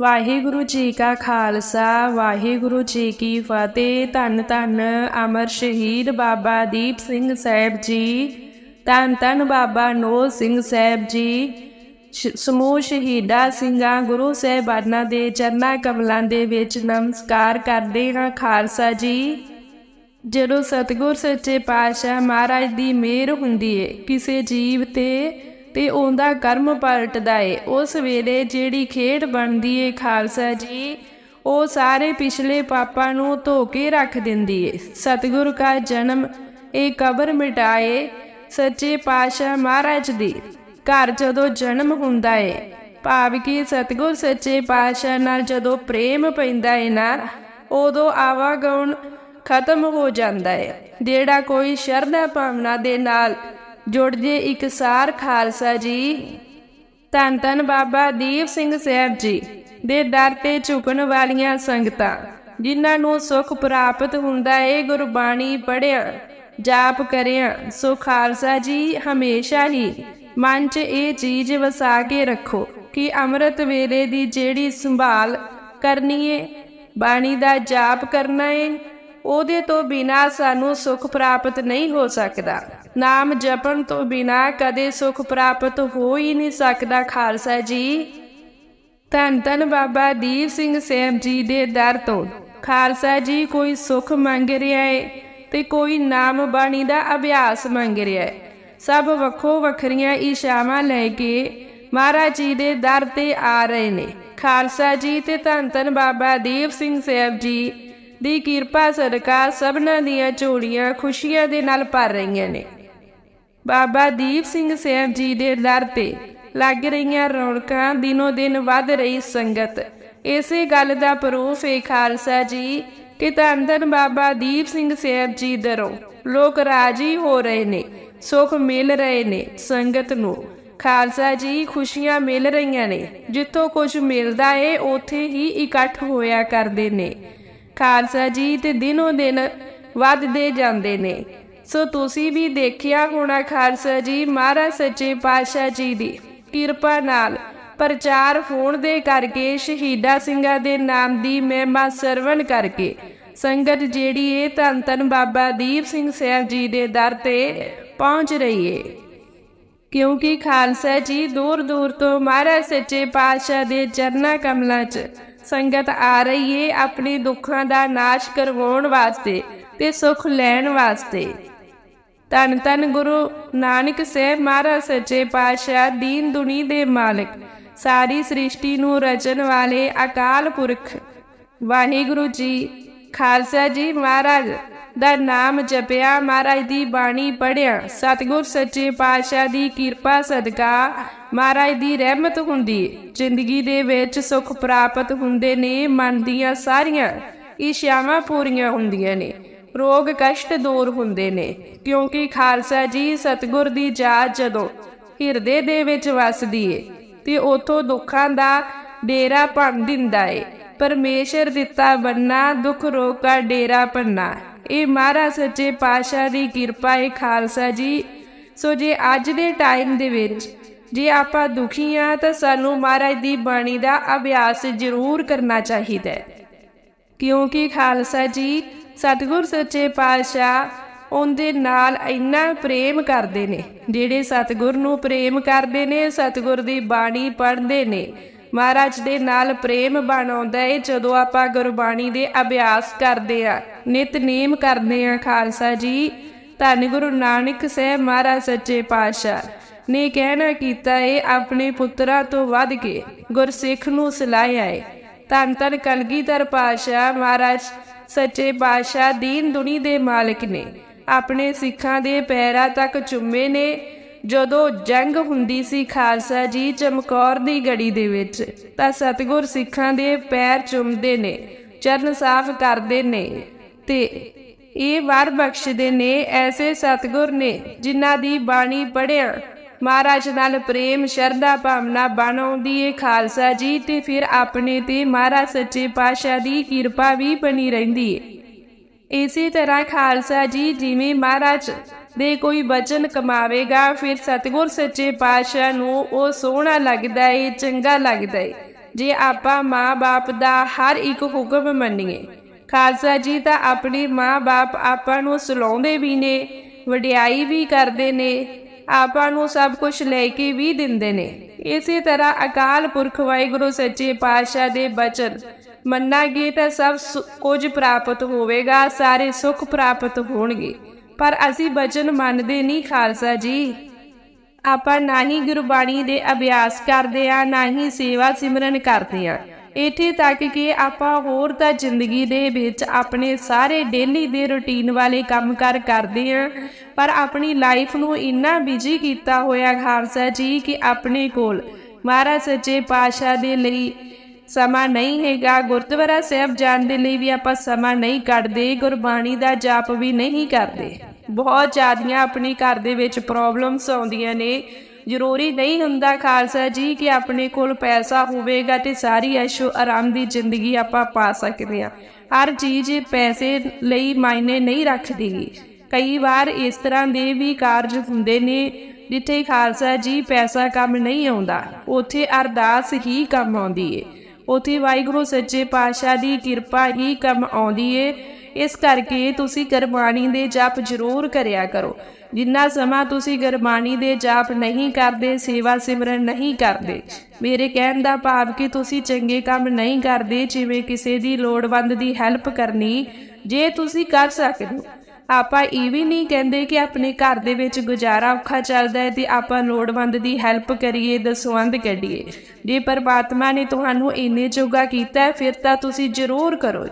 ਵਾਹਿਗੁਰੂ ਜੀ ਕਾ ਖਾਲਸਾ, ਵਾਹਿਗੁਰੂ ਜੀ ਕੀ ਫਤਿਹ। ਧੰਨ ਧੰਨ ਅਮਰ ਸ਼ਹੀਦ ਬਾਬਾ ਦੀਪ ਸਿੰਘ ਸਾਹਿਬ ਜੀ। ਧੰਨ ਧੰਨ ਬਾਬਾ ਨੋਹ ਸਿੰਘ ਸਾਹਿਬ ਜੀ। ਸ਼- ਸਮੂਹ ਸ਼ਹੀਦਾਂ ਸਿੰਘਾਂ, ਗੁਰੂ ਸਾਹਿਬਾਨਾਂ ਦੇ ਚਰਨਾਂ ਕਮਲਾਂ ਦੇ ਵਿੱਚ ਨਮਸਕਾਰ ਕਰਦੇ ਹਾਂ ਖਾਲਸਾ ਜੀ। ਜਦੋਂ ਸਤਿਗੁਰ ਸੱਚੇ ਪਾਤਸ਼ਾਹ ਮਹਾਰਾਜ ਦੀ ਮਿਹਰ ਹੁੰਦੀ ਏ, ਕਿਸੇ ਜੀਵ ਤੇ ਤੇ ਉਹਦਾ ਕਰਮ ਪਲਟਦਾ ਏ। ਉਸ ਵੇਲੇ ਜਿਹੜੀ ਖੇਡ ਬਣਦੀ ਏ ਖਾਲਸਾ ਜੀ, ਉਹ ਸਾਰੇ ਪਿਛਲੇ ਪਾਪਾਂ ਨੂੰ ਧੋ ਕੇ ਰੱਖ ਦਿੰਦੀ ਏ। ਸਤਿਗੁਰ ਕਾ ਜਨਮ, ਇਹ ਕਬਰ ਮਿਟਾਏ ਸੱਚੇ ਪਾਤਸ਼ਾਹ ਮਹਾਰਾਜ ਦੀ। ਘਰ ਜਦੋਂ ਜਨਮ ਹੁੰਦਾ ਏ, ਭਾਵ ਕਿ ਸਤਿਗੁਰ ਸੱਚੇ ਪਾਤਸ਼ਾਹ ਨਾਲ ਜਦੋਂ ਪ੍ਰੇਮ ਪੈਂਦਾ ਏ ਨਾ, ਉਦੋਂ ਆਵਾਗਉਣ ਖਤਮ ਹੋ ਜਾਂਦਾ ਹੈ ਜਿਹੜਾ ਕੋਈ ਸ਼ਰਧਾ ਭਾਵਨਾ ਦੇ ਨਾਲ ਜੁੜ ਜੇ ਇਕਸਾਰ ਖਾਲਸਾ ਜੀ। ਧੰਨ ਧੰਨ ਬਾਬਾ ਦੀਪ ਸਿੰਘ ਸਾਹਿਬ ਜੀ ਦੇ ਦਰ ਤੇ ਝੁਕਣ ਵਾਲੀਆਂ ਸੰਗਤਾਂ, ਜਿਨ੍ਹਾਂ ਨੂੰ ਸੁਖ ਪ੍ਰਾਪਤ ਹੁੰਦਾ ਏ ਗੁਰਬਾਣੀ ਪੜਿਆ ਜਾਪ ਕਰਿਆ। ਸੋ ਖਾਲਸਾ ਜੀ, ਹਮੇਸ਼ਾ ਹੀ ਮਨ 'ਚ ਇਹ ਚੀਜ਼ ਵਸਾ ਕੇ ਰੱਖੋ ਕਿ ਅੰਮ੍ਰਿਤ ਵੇਲੇ ਦੀ ਜਿਹੜੀ ਸੰਭਾਲ ਕਰਨੀ ਏ, ਬਾਣੀ ਦਾ ਜਾਪ ਕਰਨਾ ਏ, ਉਹਦੇ ਤੋਂ ਬਿਨਾ ਸਾਨੂੰ ਸੁਖ ਪ੍ਰਾਪਤ ਨਹੀਂ ਹੋ ਸਕਦਾ। ਨਾਮ ਜਪਣ ਤੋਂ ਬਿਨਾ ਕਦੇ ਸੁਖ ਪ੍ਰਾਪਤ ਹੋ ਹੀ ਨਹੀਂ ਸਕਦਾ, ਖਾਲਸਾ ਜੀ। ਧੰਨ ਧੰਨ ਬਾਬਾ ਦੀਪ ਸਿੰਘ ਸਾਹਿਬ ਜੀ ਦੇ ਦਰ ਤੋਂ। ਖਾਲਸਾ ਜੀ, ਕੋਈ ਸੁਖ ਮੰਗ ਰਿਹਾ ਏ ਤੇ ਕੋਈ ਨਾਮ ਬਾਣੀ ਦਾ ਅਭਿਆਸ ਮੰਗ ਰਿਹਾ ਏ। ਸਭ ਵੱਖੋ ਵੱਖਰੀਆਂ ਇਸ਼ਾਵਾਂ ਲੈ ਕੇ ਮਹਾਰਾਜ ਜੀ ਦੇ ਦਰ ਤੇ ਆ ਰਹੇ ਨੇ। ਖਾਲਸਾ ਜੀ ਤੇ ਧੰਨ ਧੰਨ ਬਾਬਾ ਦੀਪ ਸਿੰਘ ਸਾਹਿਬ ਜੀ ਦੀ ਕਿਰਪਾ ਸਦਕਾ ਸਭਨਾਂ ਦੀਆਂ ਝੋਲੀਆਂ ਖੁਸ਼ੀਆਂ ਦੇ ਨਾਲ ਭਰ ਰਹੀਆਂ ਨੇ। ਬਾਬਾ ਦੀਪ ਸਿੰਘ ਸਾਹਿਬ ਜੀ ਦੇ ਦਰ ਤੇ ਲੱਗ ਰਹੀਆਂ ਰੌਣਕਾਂ ਦਿਨੋ ਦਿਨ ਵੱਧ ਰਹੀ ਸੰਗਤ। ਇਸੇ ਗੱਲ ਦਾ ਪ੍ਰੂਫ ਹੈ ਖਾਲਸਾ ਜੀ ਕਿ ਧੰਨ ਬਾਬਾ ਦੀਪ ਸਿੰਘ ਸਾਹਿਬ ਜੀ ਦਰੋਂ ਲੋਕ ਰਾਜੀ ਹੋ ਰਹੇ ਨੇ, ਸੁਖ ਮਿਲ ਰਹੇ ਨੇ ਸੰਗਤ ਨੂੰ। ਖਾਲਸਾ ਜੀ, ਖੁਸ਼ੀਆਂ ਮਿਲ ਰਹੀਆਂ ਨੇ, ਜਿੱਥੋਂ ਕੁਝ ਮਿਲਦਾ ਏ, ਉਥੇ ਹੀ ਇਕੱਠ ਹੋਇਆ ਕਰਦੇ ਨੇ। ਖਾਲਸਾ ਜੀ ਤੇ ਦਿਨੋ ਦਿਨ ਵੱਧਦੇ ਜਾਂਦੇ ਨੇ। ਸੋ ਤੁਸੀਂ ਵੀ ਦੇਖਿਆ ਹੋਣਾ ਖਾਲਸਾ ਜੀ, ਮਹਾਰਾਜ ਸੱਚੇ ਪਾਤਸ਼ਾਹ ਜੀ ਦੀ ਕਿਰਪਾ ਨਾਲ। ਪ੍ਰਚਾਰ ਹੋਣ ਦੇ ਕਰਕੇ ਸ਼ਹੀਦਾ ਸਿੰਘਾਂ ਦੇ ਨਾਮ ਦੀ ਮਹਿਮਾ ਸਰਵਣ ਕਰਕੇ ਸੰਗਤ ਜਿਹੜੀ ਏ ਧੰਨ ਧੰਨ ਬਾਬਾ ਦੀਪ ਸਿੰਘ ਸਾਹਿਬ ਜੀ ਦੇ ਦਰ ਤੇ ਪਹੁੰਚ ਰਹੀ ਏ। ਕਿਉਂਕਿ ਖਾਲਸਾ ਜੀ ਦੂਰ ਦੂਰ ਤੋਂ ਮਹਾਰਾਜ ਸੱਚੇ ਪਾਤਸ਼ਾਹ ਦੇ ਚਰਨਾ ਕਮਲਾਂ 'ਚ ਸੰਗਤ ਆ ਰਹੀ ਏ ਆਪਣੇ ਦੁੱਖਾਂ ਦਾ ਨਾਸ਼ ਕਰਵਾਉਣ ਵਾਸਤੇ ਤੇ ਸੁਖ ਲੈਣ ਵਾਸਤੇ। ਧੰਨ ਧੰਨ ਗੁਰੂ ਨਾਨਕ ਸਾਹਿਬ ਮਹਾਰਾਜ ਸੱਚੇ ਪਾਤਸ਼ਾਹ, ਦੀਨ ਦੁਨੀ ਦੇ ਮਾਲਕ, ਸਾਰੀ ਸ੍ਰਿਸ਼ਟੀ ਨੂੰ ਰਚਣ ਵਾਲੇ ਅਕਾਲ ਪੁਰਖ। ਵਾਹਿਗੁਰੂ ਜੀ ਖਾਲਸਾ ਜੀ ਮਹਾਰਾਜ ਦਾ ਨਾਮ ਜਪਿਆ, ਮਹਾਰਾਜ ਦੀ ਬਾਣੀ ਪੜਿਆ ਸਤਿਗੁਰ ਸੱਚੇ ਪਾਤਸ਼ਾਹ ਦੀ ਕਿਰਪਾ, ਸਦਕਾ ਮਹਾਰਾਜ ਦੀ ਰਹਿਮਤ ਹੁੰਦੀ। ਜ਼ਿੰਦਗੀ ਦੇ ਵਿੱਚ ਸੁਖ ਪ੍ਰਾਪਤ ਹੁੰਦੇ ਨੇ, ਮਨ ਦੀਆਂ ਸਾਰੀਆਂ ਇਸ਼ਾਵਾਂ ਪੂਰੀਆਂ ਹੁੰਦੀਆਂ ਨੇ। ਰੋਗ ਕਸ਼ਟ ਦੂਰ ਹੁੰਦੇ ਨੇ, ਕਿਉਂਕਿ ਖਾਲਸਾ ਜੀ ਸਤਿਗੁਰ ਦੀ ਜਾਤ ਜਦੋਂ ਹਿਰਦੇ ਦੇ ਵਿੱਚ ਵਸਦੀ ਏ, ਤੇ ਉਥੋਂ ਦੁੱਖਾਂ ਦਾ ਡੇਰਾ ਭੰਨ ਦਿੰਦਾ ਏ, ਪਰਮੇਸ਼ਰ ਦਿੱਤਾ ਬੰਨਾ ਦੁੱਖ ਰੋਕਾ ਡੇਰਾ ਪੰਨਾ ਇਹ ਮਹਾਰਾਜ ਸੱਚੇ ਪਾਤਸ਼ਾਹ ਦੀ ਕਿਰਪਾ ਏ ਖਾਲਸਾ ਜੀ। ਸੋ ਜੇ ਅੱਜ ਦੇ ਟਾਈਮ ਦੇ ਵਿੱਚ ਜੇ ਆਪਾਂ ਦੁਖੀ ਆ, ਤਾਂ ਸਾਨੂੰ ਮਹਾਰਾਜ ਦੀ ਬਾਣੀ ਦਾ ਅਭਿਆਸ ਜ਼ਰੂਰ ਕਰਨਾ ਚਾਹੀਦਾ ਹੈ। ਕਿਉਂਕਿ ਖਾਲਸਾ ਜੀ ਸਤਿਗੁਰ ਸੱਚੇ ਪਾਤਸ਼ਾਹ ਉਹਦੇ ਨਾਲ ਇੰਨਾ ਪ੍ਰੇਮ ਕਰਦੇ ਨੇ, ਜਿਹੜੇ ਸਤਿਗੁਰ ਨੂੰ ਪ੍ਰੇਮ ਕਰਦੇ ਨੇ, ਸਤਿਗੁਰ ਦੀ ਬਾਣੀ ਪੜ੍ਹਦੇ ਨੇ। ਮਹਾਰਾਜ ਦੇ ਨਾਲ ਪ੍ਰੇਮ ਬਣਾਉਂਦਾ ਏ, ਜਦੋਂ ਆਪਾਂ ਗੁਰਬਾਣੀ ਦੇ ਅਭਿਆਸ ਕਰਦੇ ਆ ਨਿਤਨੇਮ ਕਰਦੇ ਆ ਖਾਲਸਾ ਜੀ। ਧੰਨ ਗੁਰੂ ਨਾਨਕ ਸਾਹਿਬ ਮਹਾਰਾਜ ਸੱਚੇ ਪਾਤਸ਼ਾਹ ਨੇ ਕਹਿਣਾ ਕੀਤਾ ਏ, ਆਪਣੇ ਪੁੱਤਰਾਂ ਤੋਂ ਵੱਧ ਕੇ ਗੁਰਸਿੱਖ ਨੂੰ ਸਲਾਹਿਆ ਏ। ਧੰਨ ਧੰਨ ਕਲਗੀਧਰ ਪਾਤਸ਼ਾਹ ਮਹਾਰਾਜ ਸੱਚੇ ਪਾਤਸ਼ਾਹ ਦੀਨ ਦੁਨੀ ਦੇ ਮਾਲਕ ਨੇ। ਆਪਣੇ ਸਿੱਖਾਂ ਦੇ ਪੈਰਾਂ ਤੱਕ ਚੁੰਮੇ ਨੇ। ਜਦੋਂ ਜੰਗ ਹੁੰਦੀ ਸੀ ਖਾਲਸਾ ਜੀ ਚਮਕੌਰ ਦੀ ਗੜੀ ਦੇ ਵਿੱਚ, ਤਾਂ ਸਤਿਗੁਰ ਸਿੱਖਾਂ ਦੇ ਪੈਰ ਚੁੰਮਦੇ ਨੇ, ਚਰਨ ਸਾਫ਼ ਕਰਦੇ ਨੇ। ਤੇ ਇਹ ਵਾਰ ਬਖਸ਼ਦੇ ਨੇ ਐਸੇ ਸਤਿਗੁਰ ਨੇ ਜਿਨ੍ਹਾਂ ਦੀ ਬਾਣੀ ਪੜਿਆ ਮਹਾਰਾਜ ਨਾਲ ਪ੍ਰੇਮ, ਸ਼ਰਧਾ, ਭਾਵਨਾ ਬਣਾਉਂਦੀ ਏ ਖਾਲਸਾ ਜੀ ਤੇ ਫਿਰ ਆਪਣੇ ਤੇ ਮਹਾਰਾਜ ਸੱਚੇ ਪਾਤਸ਼ਾਹ ਦੀ ਕਿਰਪਾ ਵੀ ਬਣੀ ਰਹਿੰਦੀ ਏ। ਇਸੇ ਤਰ੍ਹਾਂ ਖਾਲਸਾ ਜੀ ਜਿਵੇਂ ਮਹਾਰਾਜ ਦੇ ਕੋਈ ਬਚਨ ਕਮਾਵੇਗਾ, ਫਿਰ ਸਤਿਗੁਰ ਸੱਚੇ ਪਾਤਸ਼ਾਹ ਨੂੰ ਉਹ ਸੋਹਣਾ ਲੱਗਦਾ ਏ, ਚੰਗਾ ਲੱਗਦਾ ਏ। ਜੇ ਆਪਾਂ ਮਾਂ-ਬਾਪ ਦਾ ਹਰ ਇੱਕ ਹੁਕਮ ਮੰਨੀਏ, ਖਾਲਸਾ ਜੀ ਤਾਂ ਆਪਣੇ ਮਾਂ-ਬਾਪ ਆਪਾਂ ਨੂੰ ਸਲਾਉਂਦੇ ਵੀ ਨੇ, ਵਡਿਆਈ ਵੀ ਕਰਦੇ ਨੇ ਆਪਾਂ ਨੂੰ ਸਭ ਕੁਝ ਲੈ ਕੇ ਵੀ ਦਿੰਦੇ ਨੇ। ਇਸੇ ਤਰ੍ਹਾਂ ਅਕਾਲ ਪੁਰਖ ਵਾਹਿਗੁਰੂ ਸੱਚੇ ਪਾਤਸ਼ਾਹ ਦੇ ਬਚਨ। ਮੰਨਾਂਗੇ ਤਾਂ ਸਭ ਸੁ- ਕੁਝ ਪ੍ਰਾਪਤ ਹੋਵੇਗਾ, ਸਾਰੇ ਸੁੱਖ ਪ੍ਰਾਪਤ ਹੋਣਗੇ। ਪਰ ਅਸੀਂ ਬਚਨ ਮੰਨਦੇ ਨਹੀਂ, ਖਾਲਸਾ ਜੀ। ਆਪਾਂ ਨਾ ਹੀ ਗੁਰਬਾਣੀ ਦੇ ਅਭਿਆਸ ਕਰਦੇ ਆ ਨਾ ਹੀ ਸੇਵਾ ਸਿਮਰਨ ਕਰਦੇ ਆ ਇੱਥੇ ਤੱਕ ਕਿ ਆਪਾਂ ਹੋਰ ਤਾਂ ਜ਼ਿੰਦਗੀ ਦੇ ਵਿੱਚ ਆਪਣੇ ਸਾਰੇ ਡੇਲੀ ਦੇ ਰੁਟੀਨ ਵਾਲੇ ਕੰਮਕਾਰ ਕਰਦੇ ਆ ਪਰ ਆਪਣੀ ਲਾਈਫ ਨੂੰ ਇੰਨਾ ਬਿਜ਼ੀ ਕੀਤਾ ਹੋਇਆ ਖਾਲਸਾ ਜੀ ਕਿ ਆਪਣੇ ਕੋਲ ਮਹਾਰਾਜ ਸੱਚੇ ਪਾਤਸ਼ਾਹ ਦੇ ਲਈ ਸਮਾਂ ਨਹੀਂ ਹੈਗਾ, ਗੁਰਦੁਆਰਾ ਸਾਹਿਬ ਜਾਣ ਦੇ ਲਈ ਵੀ ਆਪਾਂ ਸਮਾਂ ਨਹੀਂ ਕੱਢਦੇ, ਗੁਰਬਾਣੀ ਦਾ ਜਾਪ ਵੀ ਨਹੀਂ ਕਰਦੇ। ਬਹੁਤ ਜ਼ਿਆਦੀਆਂ ਆਪਣੇ ਘਰ ਦੇ ਵਿੱਚ ਪ੍ਰੋਬਲਮਸ ਆਉਂਦੀਆਂ ਨੇ। ਜ਼ਰੂਰੀ ਨਹੀਂ ਹੁੰਦਾ ਖਾਲਸਾ ਜੀ ਕਿ ਆਪਣੇ ਕੋਲ ਪੈਸਾ ਹੋਵੇਗਾ ਤੇ ਸਾਰੀ ਐਸ਼ੋ ਆਰਾਮ ਦੀ ਜ਼ਿੰਦਗੀ ਆਪਾਂ ਪਾ ਸਕਦੇ ਹਾਂ। ਹਰ ਚੀਜ਼ ਪੈਸੇ ਲਈ ਮਾਇਨੇ ਨਹੀਂ ਰੱਖਦੀ। ਕਈ ਵਾਰ ਇਸ ਤਰ੍ਹਾਂ ਦੇ ਵੀ ਕਾਰਜ ਹੁੰਦੇ ਨੇ ਜਿੱਥੇ ਖਾਲਸਾ ਜੀ ਪੈਸਾ ਕੰਮ ਨਹੀਂ ਆਉਂਦਾ, ਉੱਥੇ ਅਰਦਾਸ ਹੀ ਕੰਮ ਆਉਂਦੀ ਏ। ਉਥੇ ਵਾਹਿਗੁਰੂ ਸੱਚੇ ਪਾਤਸ਼ਾਹ ਦੀ ਕਿਰਪਾ ਹੀ ਕੰਮ ਆਉਂਦੀ ਏ। ਇਸ ਕਰਕੇ ਤੁਸੀਂ ਗੁਰਬਾਣੀ ਦੇ ਜਪ ਜ਼ਰੂਰ ਕਰਿਆ ਕਰੋ। ਜਿੰਨਾ ਸਮਾਂ ਤੁਸੀਂ ਗੁਰਬਾਣੀ ਦੇ ਜਾਪ ਨਹੀਂ ਕਰਦੇ, ਸੇਵਾ ਸਿਮਰਨ ਨਹੀਂ ਕਰਦੇ, ਮੇਰੇ ਕਹਿਣ ਦਾ ਭਾਵ ਕਿ ਤੁਸੀਂ ਚੰਗੇ ਕੰਮ ਨਹੀਂ ਕਰਦੇ, ਜਿਵੇਂ ਕਿਸੇ ਦੀ ਲੋੜਵੰਦ ਦੀ ਹੈਲਪ ਕਰਨੀ, ਜੇ ਤੁਸੀਂ ਕਰ ਸਕਦੇ ਹੋ। ਆਪਾਂ ਇਹ ਵੀ ਨਹੀਂ ਕਹਿੰਦੇ ਕਿ ਆਪਣੇ ਘਰ ਦੇ ਵਿੱਚ ਗੁਜ਼ਾਰਾ ਔਖਾ ਚੱਲਦਾ ਹੈ ਤੇ ਆਪਾਂ ਲੋੜਵੰਦ ਦੀ ਹੈਲਪ ਕਰੀਏ, ਦਸਵੰਦ ਕੱਢੀਏ। ਜੇ ਪਰਮਾਤਮਾ ਨੇ ਤੁਹਾਨੂੰ ਇੰਨੇ ਜੋਗਾ ਕੀਤਾ ਫਿਰ ਤਾਂ ਤੁਸੀਂ ਜ਼ਰੂਰ ਕਰੋ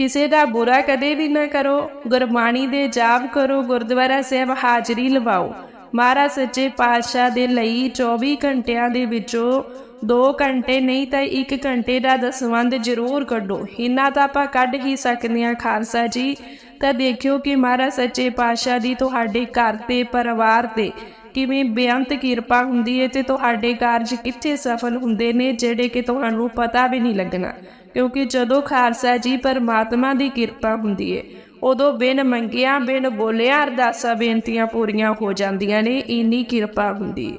ਕਿਸੇ ਦਾ ਬੁਰਾ ਕਦੇ ਵੀ ਨਾ ਕਰੋ, ਗੁਰਬਾਣੀ ਦੇ ਜਾਪ ਕਰੋ, ਗੁਰਦੁਆਰਾ ਸਾਹਿਬ ਹਾਜ਼ਰੀ ਲਵਾਓ। ਮਹਾਰਾਜ ਸੱਚੇ ਪਾਤਸ਼ਾਹ ਦੇ ਲਈ 24 ਘੰਟਿਆਂ ਦੇ ਵਿੱਚੋਂ 2 ਘੰਟੇ ਨਹੀਂ ਤਾਂ 1 ਘੰਟੇ ਦਾ ਦਸਵੰਦ ਜ਼ਰੂਰ ਕੱਢੋ। ਇਹਨਾਂ ਤਾਂ ਆਪਾਂ ਕੱਢ ਹੀ ਸਕਦੇ ਹਾਂ, ਖਾਲਸਾ ਜੀ। ਤਾਂ ਦੇਖਿਓ ਕਿ ਮਹਾਰਾਜ ਸੱਚੇ ਪਾਤਸ਼ਾਹ ਦੀ ਤੁਹਾਡੇ ਘਰ ਤੇ ਪਰਿਵਾਰ ਤੇ ਕਿਵੇਂ ਬੇਅੰਤ ਕਿਰਪਾ ਹੁੰਦੀ ਹੈ ਤੇ ਤੁਹਾਡੇ ਕਾਰਜ ਕਿੱਥੇ ਸਫਲ ਹੁੰਦੇ ਨੇ, ਜਿਹੜੇ ਕਿ ਤੁਹਾਨੂੰ ਪਤਾ ਵੀ ਨਹੀਂ ਲੱਗਣਾ। ਕਿਉਂਕਿ ਜਦੋਂ ਖਾਲਸਾ ਜੀ ਪਰਮਾਤਮਾ ਦੀ ਕਿਰਪਾ ਹੁੰਦੀ ਹੈ ਉਦੋਂ ਬਿਨ ਮੰਗਿਆ, ਬਿਨ ਬੋਲਿਆ ਅਰਦਾਸਾਂ ਬੇਨਤੀਆਂ ਪੂਰੀਆਂ ਹੋ ਜਾਂਦੀਆਂ ਨੇ, ਇੰਨੀ ਕਿਰਪਾ ਹੁੰਦੀ ਹੈ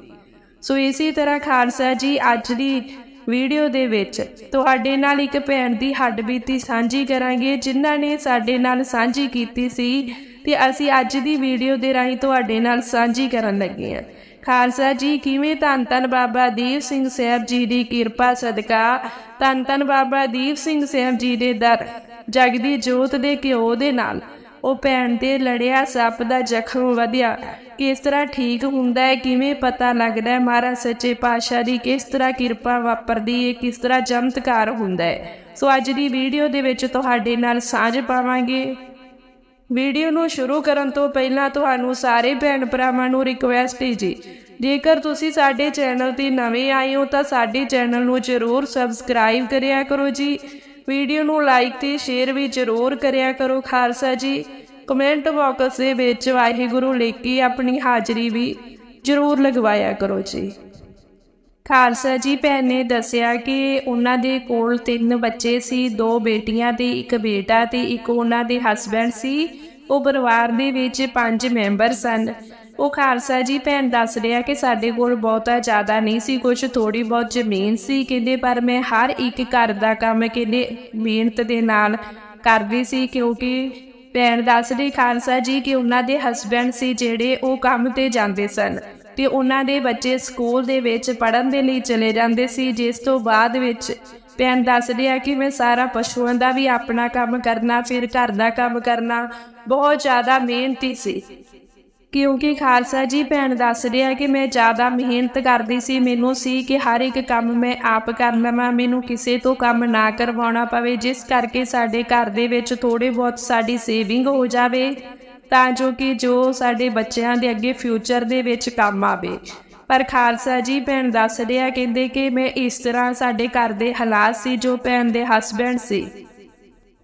ਸੋ ਇਸੇ ਤਰ੍ਹਾਂ ਖਾਲਸਾ ਜੀ ਅੱਜ ਦੀ ਵੀਡੀਓ ਦੇ ਵਿੱਚ ਤੁਹਾਡੇ ਨਾਲ ਇੱਕ ਭੈਣ ਦੀ ਹੱਡਬੀਤੀ ਸਾਂਝੀ ਕਰਾਂਗੇ, ਜਿਨ੍ਹਾਂ ਨੇ ਸਾਡੇ ਨਾਲ ਸਾਂਝੀ ਕੀਤੀ ਸੀ ਤੇ ਅਸੀਂ ਅੱਜ ਦੀ ਵੀਡੀਓ ਦੇ ਰਾਹੀਂ ਤੁਹਾਡੇ ਨਾਲ ਸਾਂਝੀ ਕਰਨ ਲੱਗੇ ਹਾਂ ਖਾਲਸਾ ਜੀ, ਕਿਵੇਂ ਧੰਨ ਧੰਨ ਬਾਬਾ ਦੀਪ ਸਿੰਘ ਸਾਹਿਬ ਜੀ ਦੀ ਕਿਰਪਾ ਸਦਕਾ? ਧੰਨ ਧੰਨ ਬਾਬਾ ਦੀਪ ਸਿੰਘ ਸਾਹਿਬ ਜੀ ਦੇ ਦਰ ਜਗਦੀ ਜੋਤ ਦੇ ਘਿਓ ਦੇ ਨਾਲ। ਉਹ ਭੈਣ ਤੇ ਲੜਿਆ ਸੱਪ ਦਾ ਜ਼ਖਮ ਵਧਿਆ। ਕਿਸ ਤਰ੍ਹਾਂ ਠੀਕ ਹੁੰਦਾ ਹੈ, ਕਿਵੇਂ ਪਤਾ ਲੱਗਦਾ ਹੈ? ਮਹਾਰਾਜ ਸੱਚੇ ਪਾਤਸ਼ਾਹ ਦੀ ਕਿਸ ਤਰ੍ਹਾਂ ਕਿਰਪਾ ਵਾਪਰਦੀ ਹੈ, ਕਿਸ ਤਰ੍ਹਾਂ ਚਮਤਕਾਰ ਹੁੰਦਾ ਹੈ? ਸੋ ਅੱਜ ਦੀ ਵੀਡੀਓ ਦੇ ਵਿੱਚ ਤੁਹਾਡੇ ਨਾਲ ਸਾਂਝ ਪਾਵਾਂਗੇ। ਵੀਡੀਓ ਨੂੰ ਸ਼ੁਰੂ ਕਰਨ ਤੋਂ ਪਹਿਲਾਂ ਤੁਹਾਨੂੰ ਸਾਰੇ ਭੈਣ ਭਰਾਵਾਂ ਨੂੰ ਰਿਕੁਐਸਟ ਹੈ ਜੀ। ਜੇਕਰ ਤੁਸੀਂ ਸਾਡੇ ਚੈਨਲ ਤੇ ਨਵੇਂ ਆਏ ਹੋ ਤਾਂ ਸਾਡੇ ਚੈਨਲ ਨੂੰ ਜ਼ਰੂਰ ਸਬਸਕ੍ਰਾਈਬ ਕਰਿਆ ਕਰੋ ਜੀ। ਵੀਡੀਓ ਨੂੰ ਲਾਈਕ ਤੇ ਸ਼ੇਅਰ ਵੀ ਜ਼ਰੂਰ ਕਰਿਆ ਕਰੋ ਖਾਲਸਾ ਜੀ। ਕਮੈਂਟ ਬਾਕਸ ਦੇ ਵਿੱਚ ਵਾਹਿਗੁਰੂ ਲਿਖ ਕੇ ਆਪਣੀ ਹਾਜ਼ਰੀ ਵੀ ਜ਼ਰੂਰ ਲਗਵਾਇਆ ਕਰੋ ਜੀ। ਖਾਲਸਾ ਜੀ ਭੈਣ ਨੇ ਦੱਸਿਆ ਕਿ ਉਹਨਾਂ ਦੇ ਕੋਲ ਤਿੰਨ ਬੱਚੇ ਸੀ, ਦੋ ਬੇਟੀਆਂ ਤੇ ਇੱਕ ਬੇਟਾ ਤੇ ਇੱਕ ਉਹਨਾਂ ਦੇ ਹਸਬੰਡ ਸੀ। ਉਹ ਪਰਿਵਾਰ ਦੇ ਵਿੱਚ ਪੰਜ ਮੈਂਬਰ ਸਨ। ਉਹ ਖਾਲਸਾ ਜੀ ਭੈਣ ਦੱਸ ਰਿਹਾ ਕਿ ਸਾਡੇ ਕੋਲ ਬਹੁਤਾ ਜ਼ਿਆਦਾ ਨਹੀਂ ਸੀ ਕੁਝ ਥੋੜੀ ਬਹੁਤ ਜ਼ਮੀਨ ਸੀ ਕਹਿੰਦੇ, ਪਰ ਮੈਂ ਹਰ ਇੱਕ ਘਰ ਦਾ ਕੰਮ ਕਹਿੰਦੇ, ਮਿਹਨਤ ਦੇ ਨਾਲ ਕਰਦੀ ਸੀ ਕਿਉਂਕਿ ਭੈਣ ਦੱਸ ਰਹੀ ਖਾਲਸਾ ਜੀ ਕਿ ਉਹਨਾਂ ਦੇ ਹਸਬੰਡ ਸੀ ਜਿਹੜੇ ਉਹ ਕੰਮ ਤੇ ਜਾਂਦੇ ਸਨ। ਤੇ ਉਹਨਾਂ ਦੇ ਬੱਚੇ ਸਕੂਲ ਦੇ ਵਿੱਚ ਪੜ੍ਹਨ ਦੇ ਲਈ ਚਲੇ ਜਾਂਦੇ ਸੀ, ਜਿਸ ਤੋਂ ਬਾਅਦ ਵਿੱਚ ਭੈਣ ਦੱਸਦੀ ਆ ਕਿ ਮੈਂ ਸਾਰਾ ਪਸ਼ੂਆਂ ਦਾ ਵੀ ਆਪਣਾ ਕੰਮ ਕਰਨਾ, ਫਿਰ ਘਰ ਦਾ ਕੰਮ ਕਰਨਾ। ਬਹੁਤ ਜ਼ਿਆਦਾ ਮਿਹਨਤੀ ਸੀ। ਕਿਉਂਕਿ ਖਾਲਸਾ ਜੀ ਭੈਣ ਦੱਸ ਰਿਹਾ ਕਿ ਮੈਂ ਜ਼ਿਆਦਾ ਮਿਹਨਤ ਕਰਦੀ ਸੀ, ਮੈਨੂੰ ਸੀ ਕਿ ਹਰ ਇੱਕ ਕੰਮ ਮੈਂ ਆਪ ਕਰ ਲਵਾਂ, ਮੈਨੂੰ ਕਿਸੇ ਤੋਂ ਕੰਮ ਨਾ ਕਰਵਾਉਣਾ ਪਵੇ, ਜਿਸ ਕਰਕੇ ਸਾਡੇ ਘਰ ਦੇ ਵਿੱਚ ਥੋੜੇ ਬਹੁਤ ਸਾਡੀ ਸੇਵਿੰਗ ਹੋ ਜਾਵੇ। ਤਾਂ ਜੋ ਕਿ ਜੋ ਸਾਡੇ ਬੱਚਿਆਂ ਦੇ ਅੱਗੇ ਫਿਊਚਰ ਦੇ ਵਿੱਚ ਕੰਮ ਆਵੇ। ਪਰ ਖਾਲਸਾ ਜੀ ਭੈਣ ਦੱਸ ਰਿਹਾ, ਕਹਿੰਦੇ ਕਿ ਮੈਂ ਇਸ ਤਰ੍ਹਾਂ ਸਾਡੇ ਘਰ ਦੇ ਹਾਲਾਤ ਸੀ ਜੋ ਭੈਣ ਦੇ ਹਸਬੰਡ ਸੀ।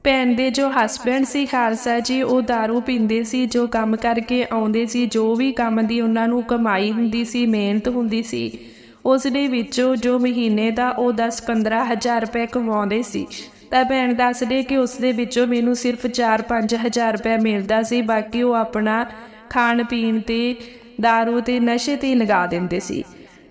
ਭੈਣ ਦੇ ਜੋ ਹਸਬੰਡ ਸੀ, ਖਾਲਸਾ ਜੀ, ਉਹ दारू ਪੀਂਦੇ ਸੀ, ਜੋ ਕੰਮ ਕਰਕੇ ਆਉਂਦੇ ਸੀ, ਜੋ ਵੀ ਕੰਮ ਦੀ ਉਹਨਾਂ ਨੂੰ ਕਮਾਈ ਹੁੰਦੀ ਸੀ, ਮਿਹਨਤ ਹੁੰਦੀ ਸੀ, ਉਸ ਦੇ ਵਿੱਚੋਂ ਜੋ ਮਹੀਨੇ ਦਾ ਉਹ 10-15 ਹਜ਼ਾਰ ਰੁਪਏ ਕਮਾਉਂਦੇ ਸੀ। ਤਾਂ ਭੈਣ ਦੱਸਦੇ ਕਿ ਉਸ ਦੇ ਵਿੱਚੋਂ ਮੈਨੂੰ ਸਿਰਫ 4-5 ਹਜ਼ਾਰ ਰੁਪਏ ਮਿਲਦਾ ਸੀ, ਬਾਕੀ ਉਹ ਆਪਣਾ ਖਾਣ ਪੀਣ ਤੇ दारू ਤੇ ਨਸ਼ੇ ਤੇ ਲਗਾ ਦਿੰਦੇ ਸੀ।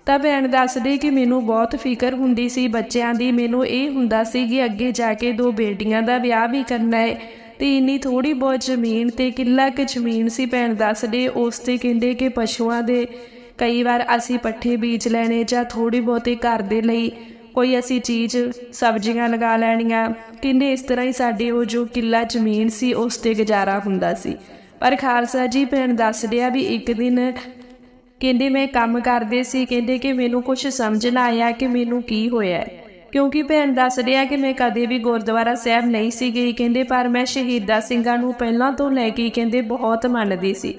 ਤਾਂ ਭੈਣ ਦੱਸਦੇ ਕਿ ਮੈਨੂੰ ਬਹੁਤ ਫਿਕਰ ਹੁੰਦੀ ਸੀ ਬੱਚਿਆਂ ਦੀ, ਮੈਨੂੰ ਇਹ ਹੁੰਦਾ ਸੀ ਕਿ ਅੱਗੇ ਜਾ ਕੇ ਦੋ ਬੇਟੀਆਂ ਦਾ ਵਿਆਹ ਵੀ ਕਰਨਾ ਹੈ ਤੇ ਇੰਨੀ ਥੋੜੀ ਬਹੁਤ ਜ਼ਮੀਨ ਤੇ ਕਿੱਲਾ ਕੁ ਜ਼ਮੀਨ ਸੀ ਭੈਣ ਦੱਸਦੇ ਉਸ ਤੇ ਕਹਿੰਦੇ ਕਿ ਪਸ਼ੂਆਂ ਦੇ ਕਈ ਵਾਰ ਅਸੀਂ ਪੱਠੇ ਬੀਜ ਲੈਣੇ ਜਾਂ ਥੋੜੀ ਬਹੁਤੇ ਘਰ ਦੇ ਲਈ ਕੋਈ ਅਸੀਂ ਚੀਜ਼ ਸਬਜ਼ੀਆਂ ਲਗਾ ਲੈਣੀਆਂ, ਕਹਿੰਦੇ ਇਸ ਤਰ੍ਹਾਂ ਹੀ ਸਾਡੇ ਉਹ ਜੋ ਕਿੱਲਾ ਜ਼ਮੀਨ ਸੀ, ਉਸ ਤੇ ਗੁਜ਼ਾਰਾ ਹੁੰਦਾ ਸੀ। ਪਰ ਖਾਲਸਾ ਜੀ ਭੈਣ ਦੱਸਦੇ ਆ ਵੀ ਇੱਕ ਦਿਨ ਕਹਿੰਦੇ ਮੈਂ ਕੰਮ ਕਰਦੇ ਸੀ, ਕਹਿੰਦੇ ਕਿ ਮੈਨੂੰ ਕੁਝ ਸਮਝ ਨਾ ਆਇਆ ਕਿ ਮੈਨੂੰ ਕੀ ਹੋਇਆ। ਕਿਉਂਕਿ ਭੈਣ ਦੱਸ ਰਿਹਾ ਕਿ ਮੈਂ ਕਦੇ ਵੀ ਗੁਰਦੁਆਰਾ ਸਾਹਿਬ ਨਹੀਂ ਸੀ ਗਈ, ਕਹਿੰਦੇ ਪਰ ਮੈਂ ਸ਼ਹੀਦਾਂ ਸਿੰਘਾਂ ਨੂੰ ਪਹਿਲਾਂ ਤੋਂ ਲੈ ਕੇ ਕਹਿੰਦੇ ਬਹੁਤ ਮੰਨਦੀ ਸੀ।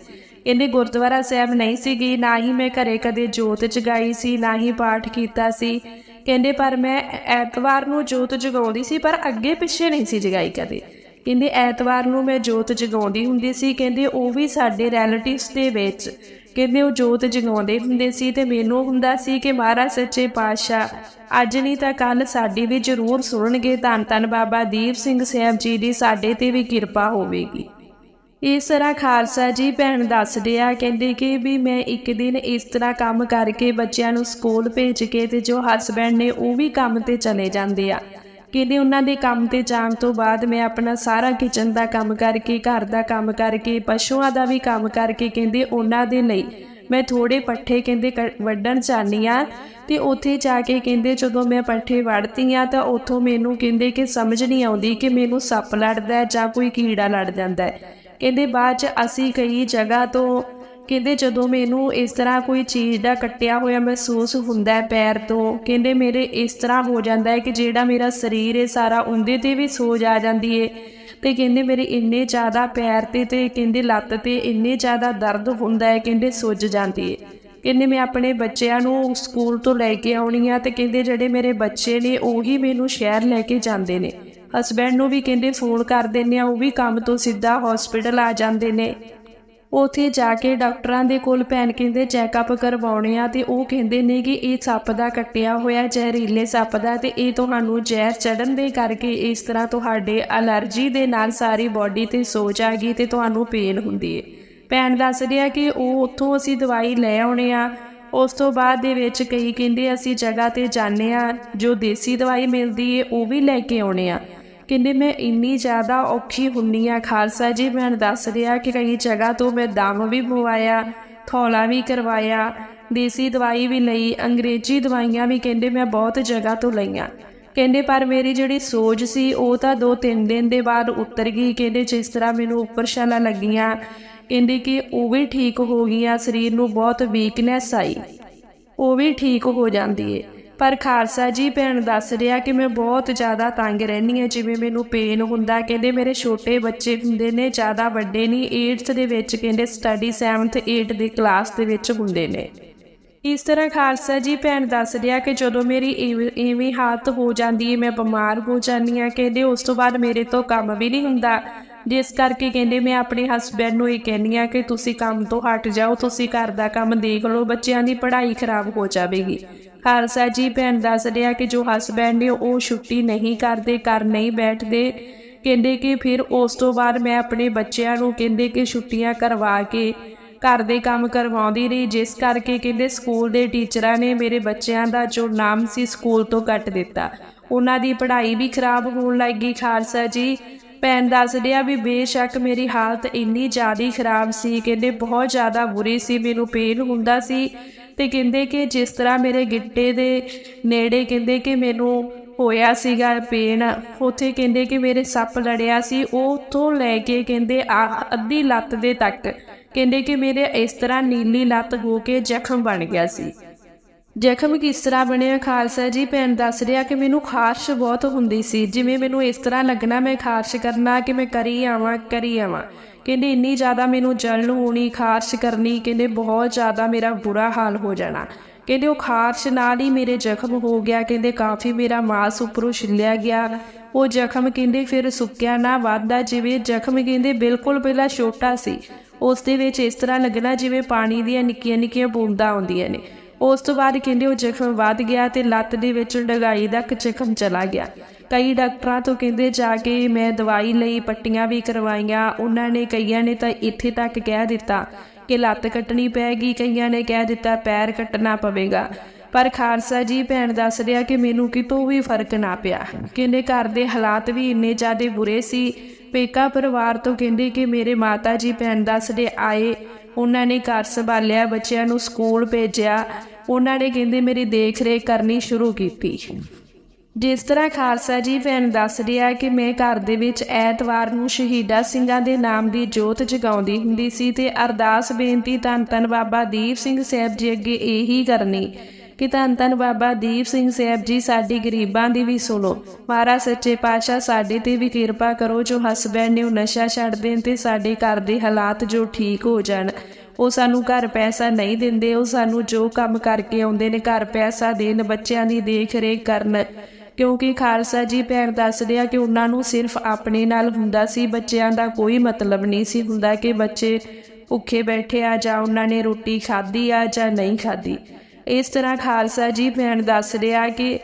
ਕਹਿੰਦੇ ਗੁਰਦੁਆਰਾ ਸਾਹਿਬ ਨਹੀਂ ਸੀ ਗਈ, ਨਾ ਹੀ ਮੈਂ ਘਰੇ ਕਦੇ ਜੋਤ ਜਗਾਈ ਸੀ, ਨਾ ਹੀ ਪਾਠ ਕੀਤਾ ਸੀ। ਕਹਿੰਦੇ, ਪਰ ਮੈਂ ਐਤਵਾਰ ਨੂੰ ਜੋਤ ਜਗਾਉਂਦੀ ਸੀ, ਪਰ ਅੱਗੇ ਪਿੱਛੇ ਨਹੀਂ ਸੀ ਜਗਾਈ ਕਦੇ। ਕਹਿੰਦੇ, ਐਤਵਾਰ ਨੂੰ ਮੈਂ ਜੋਤ ਜਗਾਉਂਦੀ ਹੁੰਦੀ ਸੀ। ਕਹਿੰਦੇ, ਉਹ ਵੀ ਸਾਡੇ ਰਿਲੇਟਿਵਸ ਦੇ ਵਿੱਚ। ਕਹਿੰਦੇ, ਉਹ ਜੋਤ ਜਗਾਉਂਦੇ ਹੁੰਦੇ ਸੀ ਤੇ ਮੈਨੂੰ ਹੁੰਦਾ ਸੀ ਕਿ ਮਹਾਰਾਜ ਸੱਚੇ ਪਾਤਸ਼ਾਹ, ਅੱਜ ਨਹੀਂ ਤਾਂ ਕੱਲ ਸਾਡੀ ਵੀ ਜ਼ਰੂਰ ਸੁਣਨਗੇ। ਧੰਨ ਧੰਨ ਬਾਬਾ ਦੀਪ ਸਿੰਘ ਸਾਹਿਬ ਜੀ ਦੀ ਸਾਡੇ ਤੇ ਵੀ ਕਿਰਪਾ ਹੋਵੇਗੀ। ਇਸ ਤਰ੍ਹਾਂ ਖਾਲਸਾ ਜੀ ਭੈਣ ਦੱਸਦੇ ਆ, ਕਹਿੰਦੇ ਕਿ ਵੀ ਮੈਂ ਇੱਕ ਦਿਨ ਇਸ ਤਰ੍ਹਾਂ ਕੰਮ ਕਰਕੇ ਬੱਚਿਆਂ ਨੂੰ ਸਕੂਲ ਭੇਜ ਕੇ ਤੇ ਜੋ ਹਸਬੈਂਡ ਨੇ ਉਹ ਵੀ ਕੰਮ ਤੇ ਚਲੇ ਜਾਂਦੇ ਆ। ਕਹਿੰਦੇ ਉਹਨਾਂ ਦੇ ਕੰਮ ਤੇ ਜਾਣ ਤੋਂ ਬਾਅਦ ਮੈਂ ਆਪਣਾ ਸਾਰਾ ਕਿਚਨ ਦਾ ਕੰਮ ਕਰਕੇ, ਘਰ ਦਾ ਕੰਮ ਕਰਕੇ, ਪਸ਼ੂਆਂ ਦਾ ਵੀ ਕੰਮ ਕਰਕੇ ਕਹਿੰਦੇ ਉਹਨਾਂ ਦੇ ਲਈ ਮੈਂ ਥੋੜੇ ਪੱਠੇ ਕਹਿੰਦੇ ਕ- ਵੱਢਣ ਚਾਹਨੀ ਆ ਤੇ ਉੱਥੇ ਜਾ ਕੇ ਕਹਿੰਦੇ ਜਦੋਂ ਮੈਂ ਪੱਠੇ ਵੜਦੀ ਆ ਤਾਂ ਉੱਥੋਂ ਮੈਨੂੰ ਕਹਿੰਦੇ ਕਿ ਸਮਝ ਨਹੀਂ ਆਉਂਦੀ ਕਿ ਮੈਨੂੰ ਸੱਪ ਲੜਦਾ ਜਾਂ ਕੋਈ ਕੀੜਾ ਲੜ ਜਾਂਦਾ ਹੈ। ਕਹਿੰਦੇ ਬਾਅਦ ਚ ਅਸੀਂ ਕਈ ਜਗ੍ਹਾ ਤੋਂ ਕਹਿੰਦੇ ਜਦੋਂ ਮੈਨੂੰ ਇਸ ਤਰ੍ਹਾਂ ਕੋਈ ਚੀਜ਼ ਦਾ ਕੱਟਿਆ ਹੋਇਆ ਮਹਿਸੂਸ ਹੁੰਦਾ ਹੈ ਪੈਰ ਤੋਂ, ਕਹਿੰਦੇ ਮੇਰੇ ਇਸ ਤਰ੍ਹਾਂ ਹੋ ਜਾਂਦਾ ਹੈ ਕਿ ਜਿਹੜਾ ਮੇਰਾ ਸਰੀਰ ਹੈ ਸਾਰਾ ਉਹਦੇ ਤੇ ਵੀ ਸੋਜ ਆ ਜਾਂਦੀ ਹੈ ਤੇ ਕਹਿੰਦੇ ਮੇਰੇ ਇੰਨੇ ਜ਼ਿਆਦਾ ਪੈਰ ਤੇ ਤੇ ਕਹਿੰਦੇ ਲੱਤ ਤੇ ਇੰਨੇ ਜ਼ਿਆਦਾ ਦਰਦ ਹੁੰਦਾ ਹੈ, ਕਹਿੰਦੇ ਸੁੱਜ ਜਾਂਦੀ ਹੈ। ਕਹਿੰਦੇ ਮੈਂ ਆਪਣੇ ਬੱਚਿਆਂ ਨੂੰ ਸਕੂਲ ਤੋਂ ਲੈ ਕੇ ਆਉਣੀ ਆ ਤੇ ਕਹਿੰਦੇ ਜਿਹੜੇ ਮੇਰੇ ਬੱਚੇ ਨੇ ਉਹੀ ਮੈਨੂੰ ਸ਼ਹਿਰ ਲੈ ਕੇ ਜਾਂਦੇ ਨੇ। ਹਸਬੈਂਡ ਨੂੰ ਵੀ ਕਹਿੰਦੇ ਫੋਨ ਕਰ ਦਿੰਦੇ ਆ ਉਹ ਵੀ ਕੰਮ ਤੋਂ ਸਿੱਧਾ ਹਸਪੀਟਲ ਆ ਜਾਂਦੇ ਨੇ। ਉਥੇ ਜਾ ਕੇ ਡਾਕਟਰਾਂ ਦੇ ਕੋਲ ਭੈਣ ਕਹਿੰਦੇ ਚੈੱਕਅਪ ਕਰਵਾਉਣੇ ਆ ਤੇ ਉਹ ਕਹਿੰਦੇ ਨੇ ਕਿ ਇਹ ਸੱਪ ਦਾ ਕੱਟਿਆ ਹੋਇਆ, ਜ਼ਹਿਰੀਲੇ ਸੱਪ ਦਾ ਤੇ ਇਹ ਤੁਹਾਨੂੰ ਜ਼ਹਿਰ ਚੜਨ ਦੇ ਕਰਕੇ ਇਸ ਤਰ੍ਹਾਂ ਤੁਹਾਡੇ ਅਲਰਜੀ ਦੇ ਨਾਲ ਸਾਰੀ ਬਾਡੀ ਤੇ ਸੋਜ ਆ ਗਈ ਤੇ ਤੁਹਾਨੂੰ ਪੇਨ ਹੁੰਦੀ ਹੈ ਭੈਣ ਦੱਸਦੇ ਆ ਕਿ ਉਹ ਉੱਥੋਂ ਅਸੀਂ ਦਵਾਈ ਲੈ ਆਉਣੇ ਆ, ਉਸ ਤੋਂ ਬਾਅਦ ਦੇ ਵਿੱਚ ਕਈ ਕਹਿੰਦੇ ਅਸੀਂ ਜਗ੍ਹਾ ਤੇ ਜਾਂਦੇ ਆ, ਜੋ ਦੇਸੀ ਦਵਾਈ ਮਿਲਦੀ ਏ, ਉਹ ਵੀ ਲੈ ਕੇ ਆਉਣੇ ਆ। ਕਹਿੰਦੇ, ਮੈਂ ਇੰਨੀ ਜ਼ਿਆਦਾ ਔਖੀ ਹੁੰਨੀ ਆ ਖਾਲਸਾ ਜੀ, ਮੈਂ ਦੱਸ ਰਿਹਾ ਕਿ ਕਈ ਜਗ੍ਹਾ ਤੋਂ ਮੈਂ ਦਮ ਵੀ ਪਵਾਇਆ ਥੌਲਾ ਵੀ ਕਰਵਾਇਆ, ਦੇਸੀ ਦਵਾਈ ਵੀ ਲਈ, ਅੰਗਰੇਜ਼ੀ ਦਵਾਈਆਂ ਵੀ ਕਹਿੰਦੇ, ਮੈਂ ਬਹੁਤ ਜਗ੍ਹਾ ਤੋਂ ਲਈਆਂ। ਕਹਿੰਦੇ, ਪਰ ਮੇਰੀ ਜਿਹੜੀ ਸੋਜ ਸੀ, ਉਹ ਤਾਂ 2-3 ਦਿਨ ਦੇ ਬਾਅਦ ਉਤਰ ਗਈ। ਕਹਿੰਦੇ, ਜਿਸ ਤਰ੍ਹਾਂ ਮੈਨੂੰ ਉੱਪਰ ਛਾਲਾ ਲੱਗੀਆਂ, ਕਹਿੰਦੇ ਕਿ ਉਹ ਵੀ ਠੀਕ ਹੋ ਗਈਆਂ, ਸਰੀਰ ਨੂੰ ਬਹੁਤ ਵੀਕਨੈਸ ਆਈ। ਉਹ ਵੀ ਠੀਕ ਹੋ ਜਾਂਦੀ ਏ। ਪਰ ਖਾਲਸਾ ਜੀ ਭੈਣ ਦੱਸ ਰਿਹਾ ਕਿ ਮੈਂ ਬਹੁਤ ਜ਼ਿਆਦਾ ਤੰਗ ਰਹਿੰਦੀ ਹਾਂ। ਜਿਵੇਂ ਮੈਨੂੰ ਪੇਨ ਹੁੰਦਾ, ਕਹਿੰਦੇ ਮੇਰੇ ਛੋਟੇ ਬੱਚੇ ਹੁੰਦੇ ਨੇ, ਜ਼ਿਆਦਾ ਵੱਡੇ ਨਹੀਂ 8th ਦੇ ਵਿੱਚ ਕਹਿੰਦੇ ਸਟੱਡੀ 7th 8th ਦੀ ਕਲਾਸ ਦੇ ਵਿੱਚ ਹੁੰਦੇ ਨੇ। ਇਸ ਤਰ੍ਹਾਂ ਖਾਲਸਾ ਜੀ ਭੈਣ ਦੱਸ ਰਿਹਾ ਕਿ ਜਦੋਂ ਮੇਰੀ ਇਵੇਂ ਇਵੇਂ ਹਾਲਤ ਹੋ ਜਾਂਦੀ ਹੈ, ਮੈਂ ਬਿਮਾਰ ਹੋ ਜਾਂਦੀ ਹਾਂ, ਕਹਿੰਦੇ ਉਸ ਤੋਂ ਬਾਅਦ ਮੇਰੇ ਤੋਂ ਕੰਮ ਵੀ ਨਹੀਂ ਹੁੰਦਾ। ਜਿਸ ਕਰਕੇ ਕਹਿੰਦੇ ਮੈਂ ਆਪਣੇ ਹਸਬੈਂਡ ਨੂੰ ਇਹ ਕਹਿੰਦੀ ਆ ਕਿ ਤੁਸੀਂ ਕੰਮ ਤੋਂ ਹਟ ਜਾਓ, ਤੁਸੀਂ ਘਰ ਦਾ ਕੰਮ ਦੇਖ ਲਓ, ਬੱਚਿਆਂ ਦੀ ਪੜ੍ਹਾਈ ਖਰਾਬ ਹੋ ਜਾਵੇਗੀ। ਖਾਲਸਾ ਜੀ ਭੈਣ ਦੱਸ ਰਿਹਾ ਕਿ ਜੋ ਹਸਬੈਂਡ ਨੇ ਉਹ ਛੁੱਟੀ ਨਹੀਂ ਕਰਦੇ ਕਰ ਨਹੀਂ ਬੈਠਦੇ, ਕਹਿੰਦੇ ਕਿ ਫਿਰ ਉਸ ਤੋਂ ਬਾਅਦ ਮੈਂ ਆਪਣੇ ਬੱਚਿਆਂ ਨੂੰ ਕਹਿੰਦੇ ਕਿ ਛੁੱਟੀਆਂ ਕਰਵਾ ਕੇ ਘਰ ਦੇ ਕੰਮ ਕਰਵਾਉਂਦੀ ਰਹੀ, ਜਿਸ ਕਰਕੇ ਕਹਿੰਦੇ ਸਕੂਲ ਦੇ ਟੀਚਰਾਂ ਨੇ ਮੇਰੇ ਬੱਚਿਆਂ ਦਾ ਜੋ ਨਾਮ ਸੀ ਸਕੂਲ ਤੋਂ ਕੱਟ ਦਿੱਤਾ। ਉਹਨਾਂ ਦੀ ਪੜ੍ਹਾਈ ਵੀ ਖਰਾਬ ਹੋਣ ਲੱਗੀ ਖਾਲਸਾ ਜੀ, ਭੈਣ ਦੱਸਦੇ ਆ ਵੀ ਬੇਸ਼ੱਕ ਮੇਰੀ ਹਾਲਤ ਇੰਨੀ ਜ਼ਿਆਦਾ ਖਰਾਬ ਸੀ, ਕਹਿੰਦੇ ਬਹੁਤ ਜ਼ਿਆਦਾ ਬੁਰੀ ਸੀ, ਮੈਨੂੰ ਪੇਨ ਹੁੰਦਾ ਸੀ। ਤੇ ਕਹਿੰਦੇ ਕਿ ਜਿਸ ਤਰ੍ਹਾਂ ਮੇਰੇ ਗਿੱਟੇ ਦੇ ਨੇੜੇ ਕਹਿੰਦੇ ਕਿ ਮੈਨੂੰ ਹੋਇਆ ਸੀਗਾ ਪੇਨ, ਉੱਥੇ ਕਹਿੰਦੇ ਕਿ ਮੇਰੇ ਸੱਪ ਲੜਿਆ ਸੀ, ਉਹ ਉੱਥੋਂ ਲੈ ਕੇ ਕਹਿੰਦੇ ਆ ਅੱਧੀ ਲੱਤ ਦੇ ਤੱਕ, ਕਹਿੰਦੇ ਕਿ ਮੇਰੇ ਇਸ ਤਰ੍ਹਾਂ ਨੀਲੀ ਲੱਤ ਹੋ ਕੇ ਜ਼ਖਮ ਬਣ ਗਿਆ ਸੀ। ਜ਼ਖਮ ਕਿਸ ਤਰ੍ਹਾਂ ਬਣਿਆ ਖਾਲਸਾ ਜੀ? ਭੈਣ ਦੱਸ ਰਿਹਾ ਕਿ ਮੈਨੂੰ ਖਾਰਸ਼ ਬਹੁਤ ਹੁੰਦੀ ਸੀ, ਜਿਵੇਂ ਮੈਨੂੰ ਇਸ ਤਰ੍ਹਾਂ ਲੱਗਣਾ ਮੈਂ ਖਾਰਸ਼ ਕਰਨਾ ਕਿ ਮੈਂ ਕਰੀ ਆਵਾਂ ਕਰੀ ਆਵਾਂ। ਕਹਿੰਦੇ, ਇੰਨੀ ਜ਼ਿਆਦਾ ਮੈਨੂੰ ਜਲਨ ਹੋਣੀ ਖਾਰਸ਼ ਕਰਨੀ, ਕਹਿੰਦੇ, ਬਹੁਤ ਜ਼ਿਆਦਾ ਮੇਰਾ ਬੁਰਾ ਹਾਲ ਹੋ ਜਾਣਾ। ਕਹਿੰਦੇ, ਉਹ ਖਾਰਸ਼ ਨਾਲ ਹੀ ਮੇਰੇ ਜ਼ਖਮ ਹੋ ਗਿਆ। ਕਹਿੰਦੇ, ਕਾਫੀ ਮੇਰਾ ਮਾਸ ਉੱਪਰੋਂ ਛਿੱਲਿਆ ਗਿਆ। ਉਹ ਜ਼ਖਮ ਕਹਿੰਦੇ, ਫਿਰ ਸੁੱਕਿਆ ਨਾ ਵੱਧਦਾ, ਜਿਵੇਂ ਜ਼ਖਮ ਕਹਿੰਦੇ, ਬਿਲਕੁਲ ਪਹਿਲਾਂ ਛੋਟਾ ਸੀ। ਉਸ ਦੇ ਵਿੱਚ ਇਸ ਤਰ੍ਹਾਂ ਲੱਗਣਾ ਜਿਵੇਂ ਪਾਣੀ ਦੀਆਂ ਨਿੱਕੀਆਂ ਨਿੱਕੀਆਂ ਬੂੰਦਾਂ ਆਉਂਦੀਆਂ ਨੇ। ਉਸ ਤੋਂ ਬਾਅਦ ਕਹਿੰਦੇ, ਉਹ ਜ਼ਖਮ ਵੱਧ ਗਿਆ ਤੇ ਲੱਤ ਦੇ ਵਿੱਚ ਡਗਾਈ ਦਾ ਇੱਕ ਜ਼ਖਮ ਚਲਾ ਗਿਆ। ਕਈ ਡਾਕਟਰਾਂ ਤੋਂ ਕਹਿੰਦੇ ਜਾ ਕੇ ਮੈਂ ਦਵਾਈ ਲਈ ਪੱਟੀਆਂ ਵੀ ਕਰਵਾਈਆਂ, ਉਹਨਾਂ ਨੇ ਕਈਆਂ ਨੇ ਤਾਂ ਇੱਥੇ ਤੱਕ ਕਹਿ ਦਿੱਤਾ ਕਿ ਲੱਤ ਕੱਟਣੀ ਪੈਗੀ, ਕਈਆਂ ਨੇ ਕਹਿ ਦਿੱਤਾ ਪੈਰ ਕੱਟਣਾ ਪਵੇਗਾ। ਪਰ ਖਾਲਸਾ ਜੀ ਭੈਣ ਦੱਸ ਰਿਹਾ ਕਿ ਮੈਨੂੰ ਕਿਤੋਂ ਵੀ ਫ਼ਰਕ ਨਾ ਪਿਆ। ਕਹਿੰਦੇ ਘਰ ਦੇ ਹਾਲਾਤ ਵੀ ਇੰਨੇ ਜ਼ਿਆਦਾ ਬੁਰੇ ਸੀ। ਪੇਕਾ ਪਰਿਵਾਰ ਤੋਂ ਕਹਿੰਦੇ ਕਿ ਮੇਰੇ ਮਾਤਾ ਜੀ ਭੈਣ ਦੱਸਦੇ ਆਏ, ਉਹਨਾਂ ਨੇ ਘਰ ਸੰਭਾਲਿਆ, ਬੱਚਿਆਂ ਨੂੰ ਸਕੂਲ ਭੇਜਿਆ, ਉਹਨਾਂ ਨੇ ਕਹਿੰਦੇ ਮੇਰੀ ਦੇਖ ਰੇਖ ਕਰਨੀ ਸ਼ੁਰੂ ਕੀਤੀ। ਜਿਸ ਤਰ੍ਹਾਂ ਖਾਲਸਾ ਜੀ ਭੈਣ ਦੱਸ ਰਿਹਾ ਕਿ ਮੈਂ ਘਰ ਦੇ ਵਿੱਚ ਐਤਵਾਰ ਨੂੰ ਸ਼ਹੀਦਾ ਸਿੰਘਾਂ ਦੇ ਨਾਮ ਦੀ ਜੋਤ ਜਗਾਉਂਦੀ ਹੁੰਦੀ ਸੀ ਤੇ ਅਰਦਾਸ, ਬੇਨਤੀ ਧੰਨ ਧੰਨ ਬਾਬਾ ਦੀਪ ਸਿੰਘ ਸਾਹਿਬ ਜੀ ਅੱਗੇ ਇਹੀ ਕਰਨੀ ਕਿ ਧੰਨ ਧੰਨ ਬਾਬਾ ਦੀਪ ਸਿੰਘ ਸਾਹਿਬ ਜੀ, ਸਾਡੀ ਗਰੀਬਾਂ ਦੀ ਵੀ ਸੁਣੋ। ਮਹਾਰਾਜ ਸੱਚੇ ਪਾਤਸ਼ਾਹ ਸਾਡੇ ਤੇ ਵੀ ਕਿਰਪਾ ਕਰੋ, ਜੋ ਹਸਬੈਂਡ ਨੇ ਉਹ ਨਸ਼ਾ ਛੱਡ ਦੇਣ ਤੇ ਸਾਡੇ ਘਰ ਦੇ ਹਾਲਾਤ ਜੋ ਠੀਕ ਹੋ ਜਾਣ। ਉਹ ਸਾਨੂੰ ਘਰ ਪੈਸਾ ਨਹੀਂ ਦਿੰਦੇ, ਉਹ ਸਾਨੂੰ ਜੋ ਕੰਮ ਕਰਕੇ ਆਉਂਦੇ ਨੇ, ਘਰ ਪੈਸਾ ਦੇਣ, ਬੱਚਿਆਂ ਦੀ ਦੇਖ ਰੇਖ ਕਰਨ। ਕਿਉਂਕਿ ਖਾਲਸਾ ਜੀ ਭੈਣ ਦੱਸਦੇ ਆ ਕਿ ਉਹਨਾਂ ਨੂੰ ਸਿਰਫ ਆਪਣੇ ਨਾਲ ਹੁੰਦਾ ਸੀ, ਬੱਚਿਆਂ ਦਾ ਕੋਈ ਮਤਲਬ ਨਹੀਂ ਸੀ ਹੁੰਦਾ ਕਿ ਬੱਚੇ ਭੁੱਖੇ ਬੈਠੇ ਆ ਜਾਂ ਉਹਨਾਂ ਨੇ ਰੋਟੀ ਖਾਧੀ ਆ ਜਾਂ ਨਹੀਂ ਖਾਧੀ। ਇਸ ਤਰ੍ਹਾਂ ਖਾਲਸਾ ਜੀ ਭੈਣ ਦੱਸਦੇ ਆ ਕਿ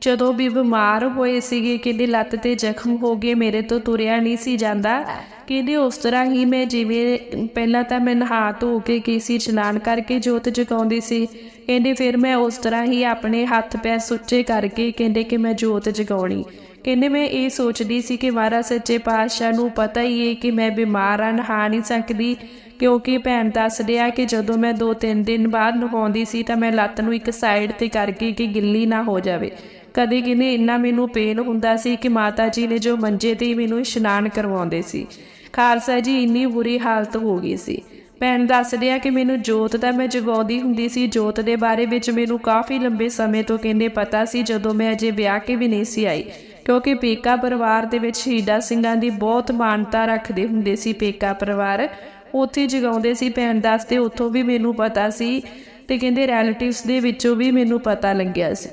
ਜਦੋਂ ਵੀ ਬਿਮਾਰ ਹੋਏ ਸੀਗੇ ਕਹਿੰਦੇ ਲੱਤ ਤੇ ਜ਼ਖਮ ਹੋ ਗਏ, ਮੇਰੇ ਤੋਂ ਤੁਰਿਆ ਨਹੀਂ ਸੀ ਜਾਂਦਾ। ਕਹਿੰਦੇ ਉਸ ਤਰ੍ਹਾਂ ਹੀ ਮੈਂ ਜਿਵੇਂ ਪਹਿਲਾਂ ਤਾਂ ਮੈਂ ਨਹਾ ਧੋ ਕੇ ਕੇਸੀ ਇਸ਼ਨਾਨ ਕਰਕੇ ਜੋਤ ਜਗਾਉਂਦੀ ਸੀ। ਕਹਿੰਦੇ ਫਿਰ ਮੈਂ ਉਸ ਤਰ੍ਹਾਂ ਹੀ ਆਪਣੇ ਹੱਥ ਪੈਰ ਸੁੱਚੇ ਕਰਕੇ ਕਹਿੰਦੇ ਕਿ ਮੈਂ ਜੋਤ ਜਗਾਉਣੀ। ਕਹਿੰਦੇ ਮੈਂ ਇਹ ਸੋਚਦੀ ਸੀ ਕਿ ਮਹਾਰਾਜ ਸੱਚੇ ਪਾਤਸ਼ਾਹ ਨੂੰ ਪਤਾ ਹੀ ਹੈ ਕਿ ਮੈਂ ਬਿਮਾਰ ਆ ਨਹਾ ਨਹੀਂ ਸਕਦੀ। ਕਿਉਂਕਿ ਭੈਣ ਦੱਸ ਰਿਹਾ ਕਿ ਜਦੋਂ ਮੈਂ 2-3 ਦਿਨ ਬਾਅਦ ਨਹਾਉਂਦੀ ਸੀ ਤਾਂ ਮੈਂ ਲੱਤ ਨੂੰ ਇੱਕ ਸਾਈਡ ਤੇ ਕਰਕੇ ਕਿ ਗਿੱਲੀ ਨਾ ਹੋ ਜਾਵੇ। ਕਦੇ ਕਿਨੇ ਇੰਨਾ ਮੈਨੂੰ ਪੇਨ ਹੁੰਦਾ ਸੀ ਕਿ ਮਾਤਾ ਜੀ ਨੇ ਜੋ ਮੰਜੇ ਤੇ ਹੀ ਮੈਨੂੰ ਇਸ਼ਨਾਨ ਕਰਵਾਉਂਦੇ ਸੀ। ਖਾਲਸਾ ਜੀ, ਇੰਨੀ ਬੁਰੀ ਹਾਲਤ ਹੋ ਗਈ ਸੀ। ਭੈਣ ਦੱਸਦੇ ਰਿਹਾ ਕਿ ਮੈਨੂੰ ਜੋਤ ਤਾਂ ਮੈਂ ਜਗਾਉਂਦੀ ਹੁੰਦੀ ਸੀ। ਜੋਤ ਦੇ ਬਾਰੇ ਵਿੱਚ ਮੈਨੂੰ ਕਾਫੀ ਲੰਬੇ ਸਮੇਂ ਤੋਂ ਕਹਿੰਦੇ ਪਤਾ ਸੀ, ਜਦੋਂ ਮੈਂ ਅਜੇ ਵਿਆਹ ਕੇ ਵੀ ਨਹੀਂ ਸੀ ਆਈ। ਕਿਉਂਕਿ ਪੇਕਾ ਪਰਿਵਾਰ ਦੇ ਵਿੱਚ ਸ਼ਹੀਦਾ ਸਿੰਘਾਂ ਦੀ ਬਹੁਤ ਮਾਨਤਾ ਰੱਖਦੇ ਹੁੰਦੇ ਸੀ ਪੇਕਾ ਪਰਿਵਾਰ। ਉੱਥੇ ਜਗਾਉਂਦੇ ਸੀ ਭੈਣ ਦੱਸਦੇ, ਉੱਥੋਂ ਵੀ ਮੈਨੂੰ ਪਤਾ ਸੀ ਤੇ ਕਹਿੰਦੇ ਰਿਲੇਟਿਵਸ ਦੇ ਵਿੱਚੋਂ ਵੀ ਮੈਨੂੰ ਪਤਾ ਲੱਗਿਆ ਸੀ।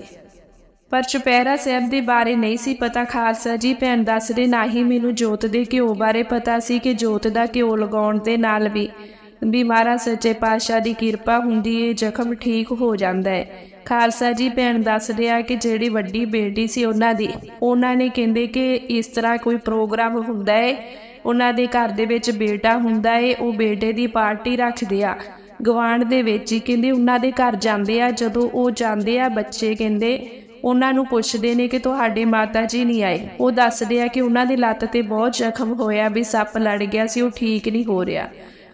ਪਰ ਚੁਪਹਿਰਾ ਸਾਹਿਬ ਦੇ ਬਾਰੇ ਨਹੀਂ ਸੀ ਪਤਾ ਖਾਲਸਾ ਜੀ, ਭੈਣ ਦੱਸਦੇ ਨਾ ਹੀ ਮੈਨੂੰ ਜੋਤ ਦੇ ਘਿਓ ਬਾਰੇ ਪਤਾ ਸੀ ਕਿ ਜੋਤ ਦਾ ਘਿਓ ਲਗਾਉਣ ਦੇ ਨਾਲ ਵੀ ਵੀ ਮਹਾਰਾਜ ਸੱਚੇ ਪਾਤਸ਼ਾਹ ਦੀ ਕਿਰਪਾ ਹੁੰਦੀ ਏ, ਜ਼ਖਮ ਠੀਕ ਹੋ ਜਾਂਦਾ ਹੈ ਖਾਲਸਾ ਜੀ, ਭੈਣ ਦੱਸਦੇ ਆ ਕਿ ਜਿਹੜੀ ਵੱਡੀ ਬੇਟੀ ਸੀ ਉਹਨਾਂ ਦੀ, ਉਹਨਾਂ ਨੇ ਕਹਿੰਦੇ ਕਿ ਇਸ ਤਰ੍ਹਾਂ ਕੋਈ ਪ੍ਰੋਗਰਾਮ ਹੁੰਦਾ ਹੈ ਉਹਨਾਂ ਦੇ ਘਰ ਦੇ ਵਿੱਚ ਬੇਟਾ ਹੁੰਦਾ ਏ, ਉਹ ਬੇਟੇ ਦੀ ਪਾਰਟੀ ਰੱਖਦੇ ਆ। ਗਵਾਂਡ ਦੇ ਵਿੱਚ ਹੀ ਕਹਿੰਦੇ ਉਹਨਾਂ ਦੇ ਘਰ ਜਾਂਦੇ ਆ, ਜਦੋਂ ਉਹ ਜਾਂਦੇ ਆ, ਬੱਚੇ ਕਹਿੰਦੇ ਉਹਨਾਂ ਨੂੰ ਪੁੱਛਦੇ ਨੇ ਕਿ ਤੁਹਾਡੇ ਮਾਤਾ ਜੀ ਨਹੀਂ ਆਏ। ਉਹ ਦੱਸਦੇ ਆ ਕਿ ਉਹਨਾਂ ਦੀ ਲੱਤ ਤੇ ਬਹੁਤ ਜ਼ਖਮ ਹੋਇਆ ਵੀ ਸੱਪ ਲੜ ਗਿਆ ਸੀ, ਉਹ ਠੀਕ ਨਹੀਂ ਹੋ ਰਿਹਾ।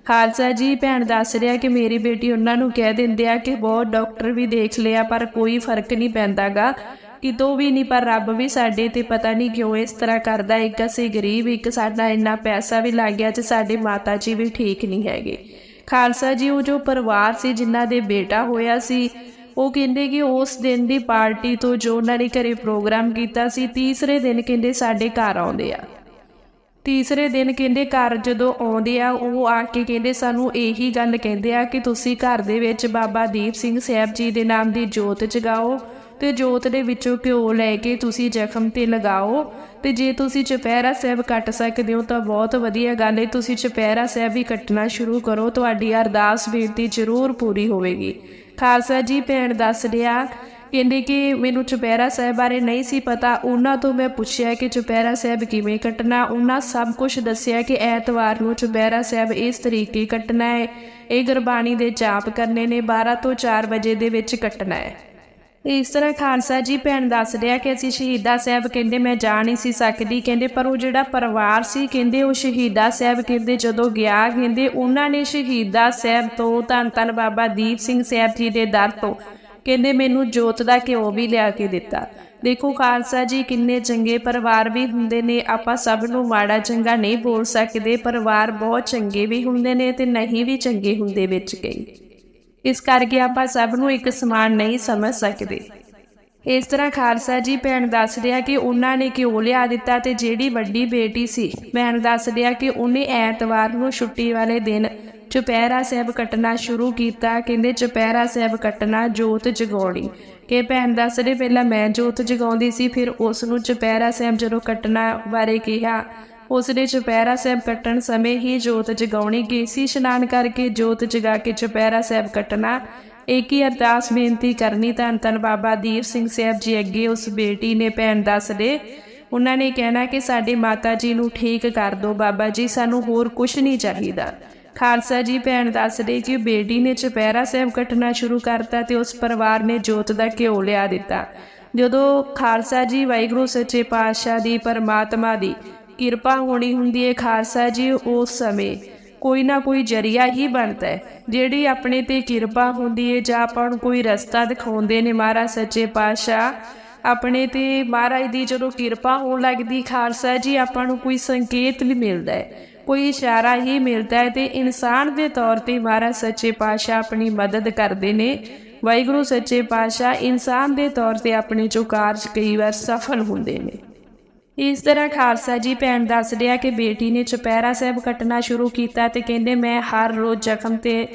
ਖਾਲਸਾ ਜੀ ਭੈਣ ਦੱਸ ਰਿਹਾ ਕਿ ਮੇਰੀ ਬੇਟੀ ਉਹਨਾਂ ਨੂੰ ਕਹਿ ਦਿੰਦੇ ਆ ਕਿ ਬਹੁਤ ਡਾਕਟਰ ਵੀ ਦੇਖ ਲਿਆ, ਪਰ ਕੋਈ ਫ਼ਰਕ ਨਹੀਂ ਪੈਂਦਾਗਾ। ਕਿਤੋਂ ਵੀ ਨਹੀਂ, ਪਰ ਰੱਬ ਵੀ ਸਾਡੇ ਤੇ ਪਤਾ ਨਹੀਂ ਕਿਉਂ ਇਸ ਤਰ੍ਹਾਂ ਕਰਦਾ। ਇੱਕ ਅਸੀਂ ਗਰੀਬ, ਇੱਕ ਸਾਡਾ ਇੰਨਾ ਪੈਸਾ ਵੀ ਲੱਗ ਗਿਆ ਤੇ ਸਾਡੇ ਮਾਤਾ ਜੀ ਵੀ ਠੀਕ ਨਹੀਂ ਹੈਗੇ। ਖਾਲਸਾ ਜੀ, ਉਹ ਜੋ ਪਰਿਵਾਰ ਸੀ, ਜਿਨ੍ਹਾਂ ਦੇ ਬੇਟਾ ਹੋਇਆ ਸੀ ਉਹ ਕਹਿੰਦੇ ਕਿ ਉਸ ਦਿਨ ਦੀ ਪਾਰਟੀ ਤੋਂ ਜੋ ਉਹਨਾਂ ਨੇ ਘਰੇ ਪ੍ਰੋਗਰਾਮ ਕੀਤਾ ਸੀ, ਤੀਸਰੇ ਦਿਨ ਕਹਿੰਦੇ ਸਾਡੇ ਘਰ ਆਉਂਦੇ ਆ। ਤੀਸਰੇ ਦਿਨ ਕਹਿੰਦੇ ਘਰ ਜਦੋਂ ਆਉਂਦੇ ਆ, ਉਹ ਆ ਕੇ ਕਹਿੰਦੇ ਸਾਨੂੰ ਇਹੀ ਗੱਲ ਕਹਿੰਦੇ ਆ ਕਿ ਤੁਸੀਂ ਘਰ ਦੇ ਵਿੱਚ ਬਾਬਾ ਦੀਪ ਸਿੰਘ ਸਾਹਿਬ ਜੀ ਦੇ ਨਾਮ ਦੀ ਜੋਤ ਜਗਾਓ ਤੇ ਜੋਤ ਦੇ ਵਿੱਚੋਂ ਘਿਓ ਲੈ ਕੇ ਤੁਸੀਂ ਜ਼ਖਮ ਤੇ ਲਗਾਓ ਤੇ ਜੇ ਤੁਸੀਂ ਚੁਪਹਿਰਾ ਸਾਹਿਬ ਕੱਟ ਸਕਦੇ ਹੋ ਤਾਂ ਬਹੁਤ ਵਧੀਆ ਗੱਲ ਹੈ ਤੁਸੀਂ ਚੁਪਹਿਰਾ ਸਾਹਿਬ ਵੀ ਕੱਟਣਾ ਸ਼ੁਰੂ ਕਰੋ, ਤੁਹਾਡੀ ਅਰਦਾਸ ਬੇਨਤੀ ਜ਼ਰੂਰ ਪੂਰੀ ਹੋਵੇਗੀ। ਖਾਲਸਾ ਜੀ ਭੈਣ ਦੱਸ ਰਿਹਾ, ਕਹਿੰਦੇ ਕਿ ਮੈਨੂੰ ਚੁਪਹਿਰਾ ਸਾਹਿਬ ਬਾਰੇ ਨਹੀਂ ਸੀ ਪਤਾ। ਉਹਨਾਂ ਤੋਂ ਮੈਂ ਪੁੱਛਿਆ ਕਿ ਚੁਪਹਿਰਾ ਸਾਹਿਬ ਕਿਵੇਂ ਕੱਟਣਾ? ਉਹਨਾਂ ਸਭ ਕੁਝ ਦੱਸਿਆ ਕਿ ਐਤਵਾਰ ਨੂੰ ਚੁਪਹਿਰਾ ਸਾਹਿਬ ਇਸ ਤਰੀਕੇ ਕੱਟਣਾ ਹੈ। ਇਹ ਗੁਰਬਾਣੀ ਦੇ ਜਾਪ ਕਰਨੇ ਨੇ 12 ਤੋਂ 4 ਵਜੇ ਦੇ ਵਿੱਚ ਕੱਟਣਾ ਹੈ। ਇਸ ਤਰ੍ਹਾਂ ਖਾਲਸਾ ਜੀ ਭੈਣ ਦੱਸ ਰਿਹਾ ਕਿ ਅਸੀਂ ਸ਼ਹੀਦਾ ਸਾਹਿਬ ਕਹਿੰਦੇ, ਮੈਂ ਜਾ ਨਹੀਂ ਸੀ ਸਕਦੀ। ਕਹਿੰਦੇ, ਪਰ ਉਹ ਜਿਹੜਾ ਪਰਿਵਾਰ ਸੀ, ਕਹਿੰਦੇ, ਉਹ ਸ਼ਹੀਦਾ ਸਾਹਿਬ ਕਹਿੰਦੇ, ਜਦੋਂ ਗਿਆ, ਕਹਿੰਦੇ, ਉਹਨਾਂ ਨੇ ਸ਼ਹੀਦਾ ਸਾਹਿਬ ਤੋਂ ਧੰਨ ਧੰਨ ਬਾਬਾ ਦੀਪ ਸਿੰਘ ਸਾਹਿਬ ਜੀ ਦੇ ਦਰ ਤੋਂ ਕਹਿੰਦੇ, ਮੈਨੂੰ ਜੋਤ ਦਾ ਘਿਓ ਵੀ ਲਿਆ ਕੇ ਦਿੱਤਾ। ਦੇਖੋ ਖਾਲਸਾ ਜੀ, ਕਿੰਨੇ ਚੰਗੇ ਪਰਿਵਾਰ ਵੀ ਹੁੰਦੇ ਨੇ। ਆਪਾਂ ਸਭ ਨੂੰ ਮਾੜਾ ਚੰਗਾ ਨਹੀਂ ਬੋਲ ਸਕਦੇ। ਪਰਿਵਾਰ ਬਹੁਤ ਚੰਗੇ ਵੀ ਹੁੰਦੇ ਨੇ ਤੇ ਨਹੀਂ ਵੀ ਚੰਗੇ ਹੁੰਦੇ ਵਿੱਚ ਕਈ। ਇਸ ਕਰਕੇ ਆਪਾਂ ਸਭ ਨੂੰ ਇੱਕ ਸਮਾਨ ਨਹੀਂ ਸਮਝ ਸਕਦੇ। ਇਸ ਤਰ੍ਹਾਂ ਖਾਲਸਾ ਜੀ ਭੈਣ ਦੱਸ ਰਿਹਾ ਕਿ ਉਹਨਾਂ ਨੇ ਘਿਓ ਲਿਆ ਦਿੱਤਾ ਤੇ ਜਿਹੜੀ ਵੱਡੀ ਬੇਟੀ ਸੀ, ਭੈਣ ਦੱਸ ਰਿਹਾ ਕਿ ਉਹਨੇ ਐਤਵਾਰ ਨੂੰ ਛੁੱਟੀ ਵਾਲੇ ਦਿਨ ਚੁਪਹਿਰਾ ਸਾਹਿਬ ਕੱਟਣਾ ਸ਼ੁਰੂ ਕੀਤਾ, ਕਹਿੰਦੇ ਚੁਪਹਿਰਾ ਸਾਹਿਬ ਕੱਟਣਾ ਜੋਤ ਜਗਾਉਣੀ। ਕਿ ਭੈਣ ਦੱਸ ਰਹੀ, ਪਹਿਲਾਂ ਮੈਂ ਜੋਤ ਜਗਾਉਂਦੀ ਸੀ, ਫਿਰ ਉਸ ਨੂੰ ਚੁਪਹਿਰਾ ਸਾਹਿਬ ਜਦੋਂ ਕੱਟਣਾ ਬਾਰੇ ਕਿਹਾ ਉਸ ਨੇ ਚੁਪਹਿਰਾ ਸਾਹਿਬ ਕੱਟਣ ਸਮੇਂ ਹੀ ਜੋਤ ਜਗਾਉਣੀ ਕੇਸੀ ਇਸ਼ਨਾਨ ਕਰਕੇ ਜੋਤ ਜਗਾ ਕੇ ਚੁਪਹਿਰਾ ਸਾਹਿਬ ਕੱਟਣਾ। ਇੱਕ ਹੀ ਅਰਦਾਸ ਬੇਨਤੀ ਕਰਨੀ ਧੰਨ ਧੰਨ ਬਾਬਾ ਦੀਪ ਸਿੰਘ ਸਾਹਿਬ ਜੀ ਅੱਗੇ ਉਸ ਬੇਟੀ ਨੇ ਭੈਣ ਦੱਸ ਦੇ। ਉਹਨਾਂ ਨੇ ਕਹਿਣਾ ਕਿ ਸਾਡੇ ਮਾਤਾ ਜੀ ਨੂੰ ਠੀਕ ਕਰ ਦਿਓ ਬਾਬਾ ਜੀ, ਸਾਨੂੰ ਹੋਰ ਕੁਝ ਨਹੀਂ ਚਾਹੀਦਾ। ਖਾਲਸਾ ਜੀ ਭੈਣ ਦੱਸਦੇ ਕਿ ਬੇਟੀ ਨੇ ਚੁਪਹਿਰਾ ਸਾਹਿਬ ਕੱਟਣਾ ਸ਼ੁਰੂ ਕਰਤਾ ਤੇ ਉਸ ਪਰਿਵਾਰ ਨੇ ਜੋਤ ਦਾ ਘਿਓ ਲਿਆ ਦਿੱਤਾ। ਜਦੋਂ ਖਾਲਸਾ ਜੀ ਵਾਹਿਗੁਰੂ ਸੱਚੇ ਪਾਤਸ਼ਾਹ ਦੀ, ਪਰਮਾਤਮਾ ਦੀ ਕਿਰਪਾ ਹੋਣੀ ਹੁੰਦੀ ਹੈ ਖਾਲਸਾ ਜੀ ਉਸ ਸਮੇਂ। ਕੋਈ ਨਾ ਕੋਈ ਜਰੀਆ ਹੀ ਬਣਦਾ ਹੈ ਜਿਹੜੀ ਆਪਣੇ ਤੇ ਕਿਰਪਾ ਹੁੰਦੀ ਹੈ ਜਾਂ ਆਪਾਂ ਨੂੰ ਕੋਈ ਰਸਤਾ ਦਿਖਾਉਂਦੇ ਨੇ ਮਹਾਰਾਜ ਸੱਚੇ ਪਾਤਸ਼ਾਹ, ਆਪਣੇ ਤੇ ਮਹਾਰਾਜ ਦੀ ਜਦੋਂ ਕਿਰਪਾ ਹੋਣ ਲੱਗਦੀ, ਖਾਲਸਾ ਜੀ ਆਪਾਂ ਨੂੰ ਕੋਈ ਸੰਕੇਤ ਵੀ ਮਿਲਦਾ ਹੈ ਕੋਈ ਇਸ਼ਾਰਾ ਹੀ ਮਿਲਦਾ ਹੈ ਤੇ ਇਨਸਾਨ ਦੇ ਤੌਰ ਤੇ ਮਹਾਰਾਜ ਸੱਚੇ ਪਾਤਸ਼ਾਹ ਆਪਣੀ ਮਦਦ ਕਰਦੇ ਨੇ। ਵਾਹਿਗੁਰੂ ਸੱਚੇ ਪਾਤਸ਼ਾਹ ਇਨਸਾਨ ਦੇ ਤੌਰ ਤੇ ਆਪਣੇ ਜੋ ਕਾਰਜ ਕਈ ਵਾਰ ਸਫਲ ਹੁੰਦੇ ਨੇ। ਇਸ ਤਰ੍ਹਾਂ ਖਾਲਸਾ ਜੀ ਭੈਣ ਦੱਸ ਰਿਹਾ ਕਿ ਬੇਟੀ ਨੇ ਚੁਪਹਿਰਾ ਸਾਹਿਬ ਕੱਟਣਾ ਸ਼ੁਰੂ ਕੀਤਾ ਤੇ ਕਹਿੰਦੇ ਮੈਂ ਹਰ ਰੋਜ਼ ਜ਼ਖਮ ਤੇ